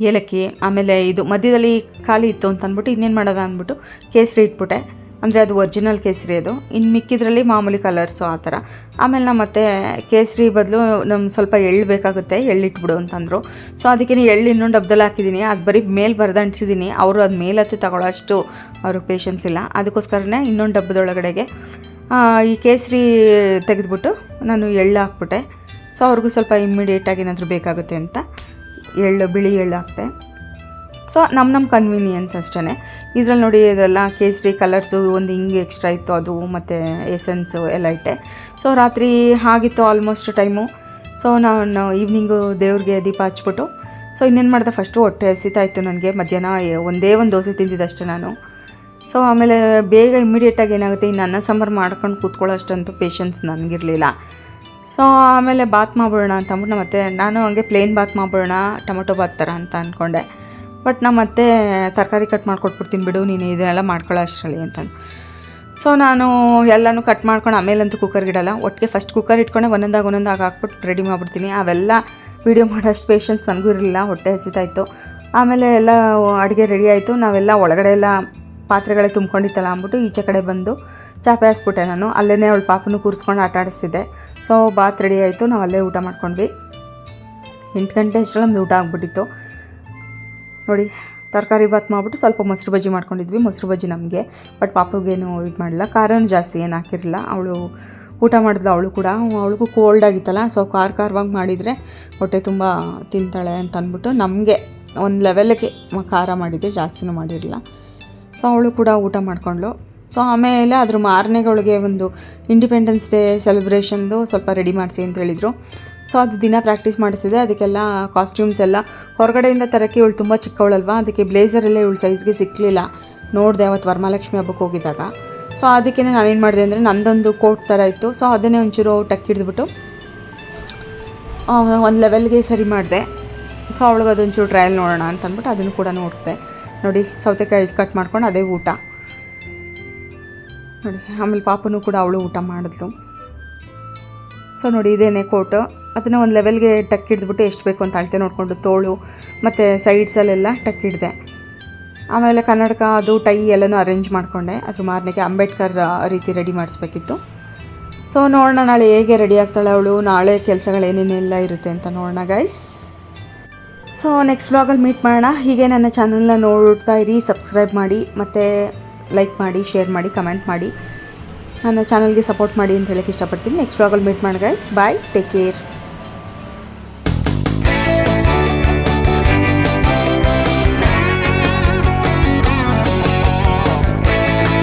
ಏಲಕ್ಕಿ, ಆಮೇಲೆ ಇದು ಮಧ್ಯದಲ್ಲಿ ಖಾಲಿ ಇತ್ತು ಅಂತ ಅಂದ್ಬಿಟ್ಟು ಇನ್ನೇನು ಮಾಡೋದ ಅಂದ್ಬಿಟ್ಟು ಕೇಸರಿ ಇಟ್ಬಿಟ್ಟೆ. ಅಂದರೆ ಅದು ಒರಿಜಿನಲ್ ಕೇಸರಿ ಅದು. ಇನ್ನು ಮಿಕ್ಕಿದ್ರಲ್ಲಿ ಮಾಮೂಲಿ ಕಲರ್ಸು ಆ ಥರ. ಆಮೇಲೆ ನಾ ಮತ್ತೆ ಕೇಸರಿ ಬದಲು ನಮ್ಗೆ ಸ್ವಲ್ಪ ಎಳ್ಳು ಬೇಕಾಗುತ್ತೆ, ಎಳ್ಳಿಟ್ಬಿಡು ಅಂತಂದರು. ಸೊ ಅದಕ್ಕೆ ಎಳ್ಳು ಇನ್ನೊಂದು ಡಬ್ದಲ್ಲಿ ಹಾಕಿದ್ದೀನಿ ಅದು ಬರೀ ಮೇಲೆ ಬರೆದಂಟಿಸಿದ್ದೀನಿ ಅವರು ಅದು ಮೇಲತ್ತೆ ತಗೊಳ್ಳೋ ಅಷ್ಟು ಅವ್ರಿಗೆ ಪೇಷನ್ಸ್ ಇಲ್ಲ. ಅದಕ್ಕೋಸ್ಕರನೇ ಇನ್ನೊಂದು ಡಬ್ಬದೊಳಗಡೆಗೆ ಈ ಕೇಸರಿ ತೆಗೆದುಬಿಟ್ಟು ನಾನು ಎಳ್ಳು ಹಾಕ್ಬಿಟ್ಟೆ. ಸೊ ಅವ್ರಿಗೂ ಸ್ವಲ್ಪ ಇಮ್ಮಿಡಿಯೇಟಾಗಿ ಏನಾದರೂ ಬೇಕಾಗುತ್ತೆ ಅಂತ. ಎಳ್ಳು, ಬಿಳಿ ಎಳ್ಳು ಹಾಕ್ತೆ. ಸೊ ನಮ್ಮ ನಮ್ಮ ಕನ್ವೀನಿಯನ್ಸ್ ಅಷ್ಟೇ ಇದ್ರಲ್ಲಿ ನೋಡಿ ಇದೆಲ್ಲ ಕೇಸರಿ ಕಲರ್ಸು ಒಂದು ಹಿಂಗೆ ಎಕ್ಸ್ಟ್ರಾ ಇತ್ತು ಅದು, ಮತ್ತು ಎಸೆನ್ಸು ಎಲ್ಲ ಇಟ್ಟೆ. ಸೊ ರಾತ್ರಿ ಆಗಿತ್ತು ಆಲ್ಮೋಸ್ಟ್ ಟೈಮು ಸೊ ನಾನು ಈವ್ನಿಂಗು ದೇವ್ರಿಗೆ ದೀಪ ಹಚ್ಬಿಟ್ಟು ಸೊ ಇನ್ನೇನು ಮಾಡಿದೆ ಫಸ್ಟು ಹೊಟ್ಟೆ ಹಸಿತಾ ಇತ್ತು ನನಗೆ. ಮಧ್ಯಾಹ್ನ ಒಂದೇ ಒಂದು ದೋಸೆ ತಿಂದಿದ್ದಷ್ಟೇ ನಾನು. ಸೊ ಆಮೇಲೆ ಬೇಗ ಇಮ್ಮಿಡಿಯೇಟಾಗಿ ಏನಾಗುತ್ತೆ, ಇನ್ನು ಅನ್ನ ಸಾಂಬಾರು ಮಾಡ್ಕೊಂಡು ಕೂತ್ಕೊಳ್ಳೋ ಅಷ್ಟಂತೂ ಪೇಷನ್ಸ್ ನನಗಿರಲಿಲ್ಲ. ಸೊ ಆಮೇಲೆ ಬಾತ್ ಮಾಡ್ಬಿಡೋಣ ಅಂತಂದ್ಬಿಟ್ಟು ಮತ್ತೆ ನಾನು ಹಂಗೆ ಪ್ಲೇನ್ ಬಾತ್ ಮಾಡ್ಬಿಡೋಣ, ಟೊಮೊಟೊ ಬಾತ್ ಥರ ಅಂತ ಅಂದ್ಕೊಂಡೆ ಬಟ್ ನಾ ಮತ್ತೆ ತರಕಾರಿ ಕಟ್ ಮಾಡ್ಕೊಟ್ಬಿಡ್ತೀನಿ ಬಿಡು, ನೀನು ಇದನ್ನೆಲ್ಲ ಮಾಡ್ಕೊಳ್ಳೋ ಅಷ್ಟರಲ್ಲಿ ಅಂತಂದು ಸೊ ನಾನು ಎಲ್ಲನೂ ಕಟ್ ಮಾಡ್ಕೊಂಡು ಆಮೇಲಂತೂ ಕುಕ್ಕರ್ಗೆ ಇಡಲ್ಲ ಒಟ್ಟಿಗೆ ಫಸ್ಟ್ ಕುಕ್ಕರ್ ಇಟ್ಕೊಂಡೆ, ಒಂದೊಂದಾಗ ಒಂದೊಂದಾಗ ಹಾಕ್ಬಿಟ್ಟು ರೆಡಿ ಮಾಡಿಬಿಡ್ತೀನಿ. ಅವೆಲ್ಲ ವೀಡಿಯೋ ಮಾಡೋಷ್ಟು ಪೇಷನ್ಸ್ ನನಗೂ ಇರಲಿಲ್ಲ, ಹೊಟ್ಟೆ ಹಸಿತಾಯಿತ್ತು ಆಮೇಲೆ ಎಲ್ಲ ಅಡುಗೆ ರೆಡಿ ಆಯಿತು. ನಾವೆಲ್ಲ ಒಳಗಡೆ ಎಲ್ಲ ಪಾತ್ರೆಗಳೇ ತುಂಬ್ಕೊಂಡಿತ್ತಲ್ಲ ಅಂದ್ಬಿಟ್ಟು ಈಚೆ ಕಡೆ ಬಂದು ಚಾಪೆ ಹಾಸ್ಬಿಟ್ಟೆ ನಾನು. ಅಲ್ಲೇ ಅವಳು ಪಾಪನೂ ಕೂರಿಸ್ಕೊಂಡು ಆಟ ಆಡಿಸಿದ್ದೆ ಸೊ ಬಾತ್ ರೆಡಿ ಆಯಿತು. ನಾವು ಅಲ್ಲೇ ಊಟ ಮಾಡ್ಕೊಂಡ್ವಿ. ಎಂಟು ಗಂಟೆ ಅಷ್ಟರಲ್ಲಿ ನಮ್ದು ಊಟ ಆಗ್ಬಿಟ್ಟಿತ್ತು. ನೋಡಿ, ತರಕಾರಿ ಬಾತ್ ಮಾಡಿಬಿಟ್ಟು ಸ್ವಲ್ಪ ಮೊಸರು ಬಜ್ಜಿ ಮಾಡ್ಕೊಂಡಿದ್ವಿ. ಮೊಸರು ಬಜ್ಜಿ ನಮಗೆ ಬಟ್ ಪಾಪಗೇನು ಇದು ಮಾಡಲಿಲ್ಲ. ಖಾರನೂ ಜಾಸ್ತಿ ಏನು ಹಾಕಿರಲಿಲ್ಲ. ಅವಳು ಊಟ ಮಾಡಿದ್ಲು ಅವಳು ಕೂಡ. ಅವಳಿಗೂ ಕೋಲ್ಡ್ ಆಗಿತ್ತಲ್ಲ ಸೊ ಖಾರ ಖಾರವಾಗಿ ಮಾಡಿದರೆ ಹೊಟ್ಟೆ ತುಂಬ ತಿಂತಾಳೆ ಅಂತ ಅಂದ್ಬಿಟ್ಟು ನಮಗೆ ಒಂದು ಲೆವೆಲ್ಗೆ ಖಾರ ಮಾಡಿದ್ದೆ, ಜಾಸ್ತಿನೂ ಮಾಡಿರಲಿಲ್ಲ. ಸೊ ಅವಳು ಕೂಡ ಊಟ ಮಾಡ್ಕೊಂಡ್ಳು. ಸೊ ಆಮೇಲೆ ಅದ್ರ ಮಾರನೆಗಳಿಗೆ ಒಂದು ಇಂಡಿಪೆಂಡೆನ್ಸ್ ಡೇ ಸೆಲೆಬ್ರೇಷನ್ದು ಸ್ವಲ್ಪ ರೆಡಿ ಮಾಡಿಸಿ ಅಂತ ಹೇಳಿದರು. ಸೊ ಅದು ದಿನ ಪ್ರಾಕ್ಟೀಸ್ ಮಾಡಿಸಿದೆ. ಅದಕ್ಕೆಲ್ಲ ಕಾಸ್ಟ್ಯೂಮ್ಸ್ ಎಲ್ಲ. ಹೊರಗಡೆಯಿಂದ ತರಕ್ಕೆ ಇವಳು ತುಂಬ ಚಿಕ್ಕವಳಲ್ವಾ? ಅದಕ್ಕೆ ಬ್ಲೇಸರೆಲ್ಲ ಇವಳು ಸೈಜ್ಗೆ ಸಿಕ್ಕಲಿಲ್ಲ ನೋಡಿದೆ ಅವತ್ತು ವರಮಹಾಲಕ್ಷ್ಮಿ ಹಬ್ಬಕ್ಕೆ ಹೋಗಿದ್ದಾಗ. ಸೊ ಅದಕ್ಕೆ ನಾನೇನು ಮಾಡಿದೆ ಅಂದರೆ ನಂದೊಂದು ಕೋಟ್ ಥರ ಇತ್ತು. ಸೊ ಅದನ್ನೇ ಒಂಚೂರು ಟಕ್ ಹಿಡಿದ್ಬಿಟ್ಟು ಒಂದು ಲೆವೆಲ್ಗೆ ಸರಿ ಮಾಡಿದೆ. ಸೊ ಅವಳಿಗೆ ಅದೊಂಚೂರು ಟ್ರಯಲ್ ನೋಡೋಣ ಅಂತ ಅಂದ್ಬಿಟ್ಟು ಅದನ್ನು ಕೂಡ ನೋಡಿದೆ. ನೋಡಿ, ಸೌತೆಕಾಯಿ ಕಟ್ ಮಾಡ್ಕೊಂಡು ಅದೇ ಊಟ. ನೋಡಿ, ಆಮೇಲೆ ಪಾಪನೂ ಕೂಡ ಅವಳು ಊಟ ಮಾಡಿದ್ಲು. ಸೊ ನೋಡಿ, ಇದೇನೆ ಕೋಟು ಅದನ್ನು ಒಂದು ಲೆವೆಲ್ಗೆ ಟಕ್ ಹಿಡಿದ್ಬಿಟ್ಟು ಎಷ್ಟು ಬೇಕು ಅಂತ ಅಳತೆ ನೋಡಿಕೊಂಡು ತೋಳು, ಮತ್ತು ಸೈಡ್ಸಲ್ಲೆಲ್ಲ ಟಕ್ ಹಿಡಿದೆ. ಆಮೇಲೆ ಕನ್ನಡಕ ಅದು ಟೈ ಎಲ್ಲನೂ ಅರೇಂಜ್ ಮಾಡಿಕೊಂಡೆ. ಅದ್ರ ಮಾರನೆಗೆ ಅಂಬೇಡ್ಕರ್ ರೀತಿ ರೆಡಿ ಮಾಡಿಸ್ಬೇಕಿತ್ತು. ಸೊ ನೋಡೋಣ ನಾಳೆ ಹೇಗೆ ರೆಡಿ ಆಗ್ತಾಳೆ ಅವಳು, ನಾಳೆ ಕೆಲಸಗಳು ಏನೇನೆಲ್ಲ ಇರುತ್ತೆ ಅಂತ ನೋಡೋಣ ಗೈಸ್ ಸೊ ನೆಕ್ಸ್ಟ್ ವ್ಲಾಗಲ್ಲಿ ಮೀಟ್ ಮಾಡೋಣ. ಹೀಗೆ ನನ್ನ ಚಾನಲ್ನ ನೋಡ್ತಾ ಇರಿ ಸಬ್ಸ್ಕ್ರೈಬ್ ಮಾಡಿ, ಮತ್ತು ಲೈಕ್ ಮಾಡಿ ಶೇರ್ ಮಾಡಿ ಕಮೆಂಟ್ ಮಾಡಿ. ನನ್ನ ಚಾನಲ್ಗೆ ಸಪೋರ್ಟ್ ಮಾಡಿ ಅಂತ ಹೇಳಕ್ಕೆ ಇಷ್ಟಪಡ್ತೀನಿ. ನೆಕ್ಸ್ಟ್ ವ್ಲಾಗಲ್ಲಿ ಮೀಟ್ ಮಾಡಿ ಗೈಸ್ ಬಾಯ್ ಟೇಕ್ ಕೇರ್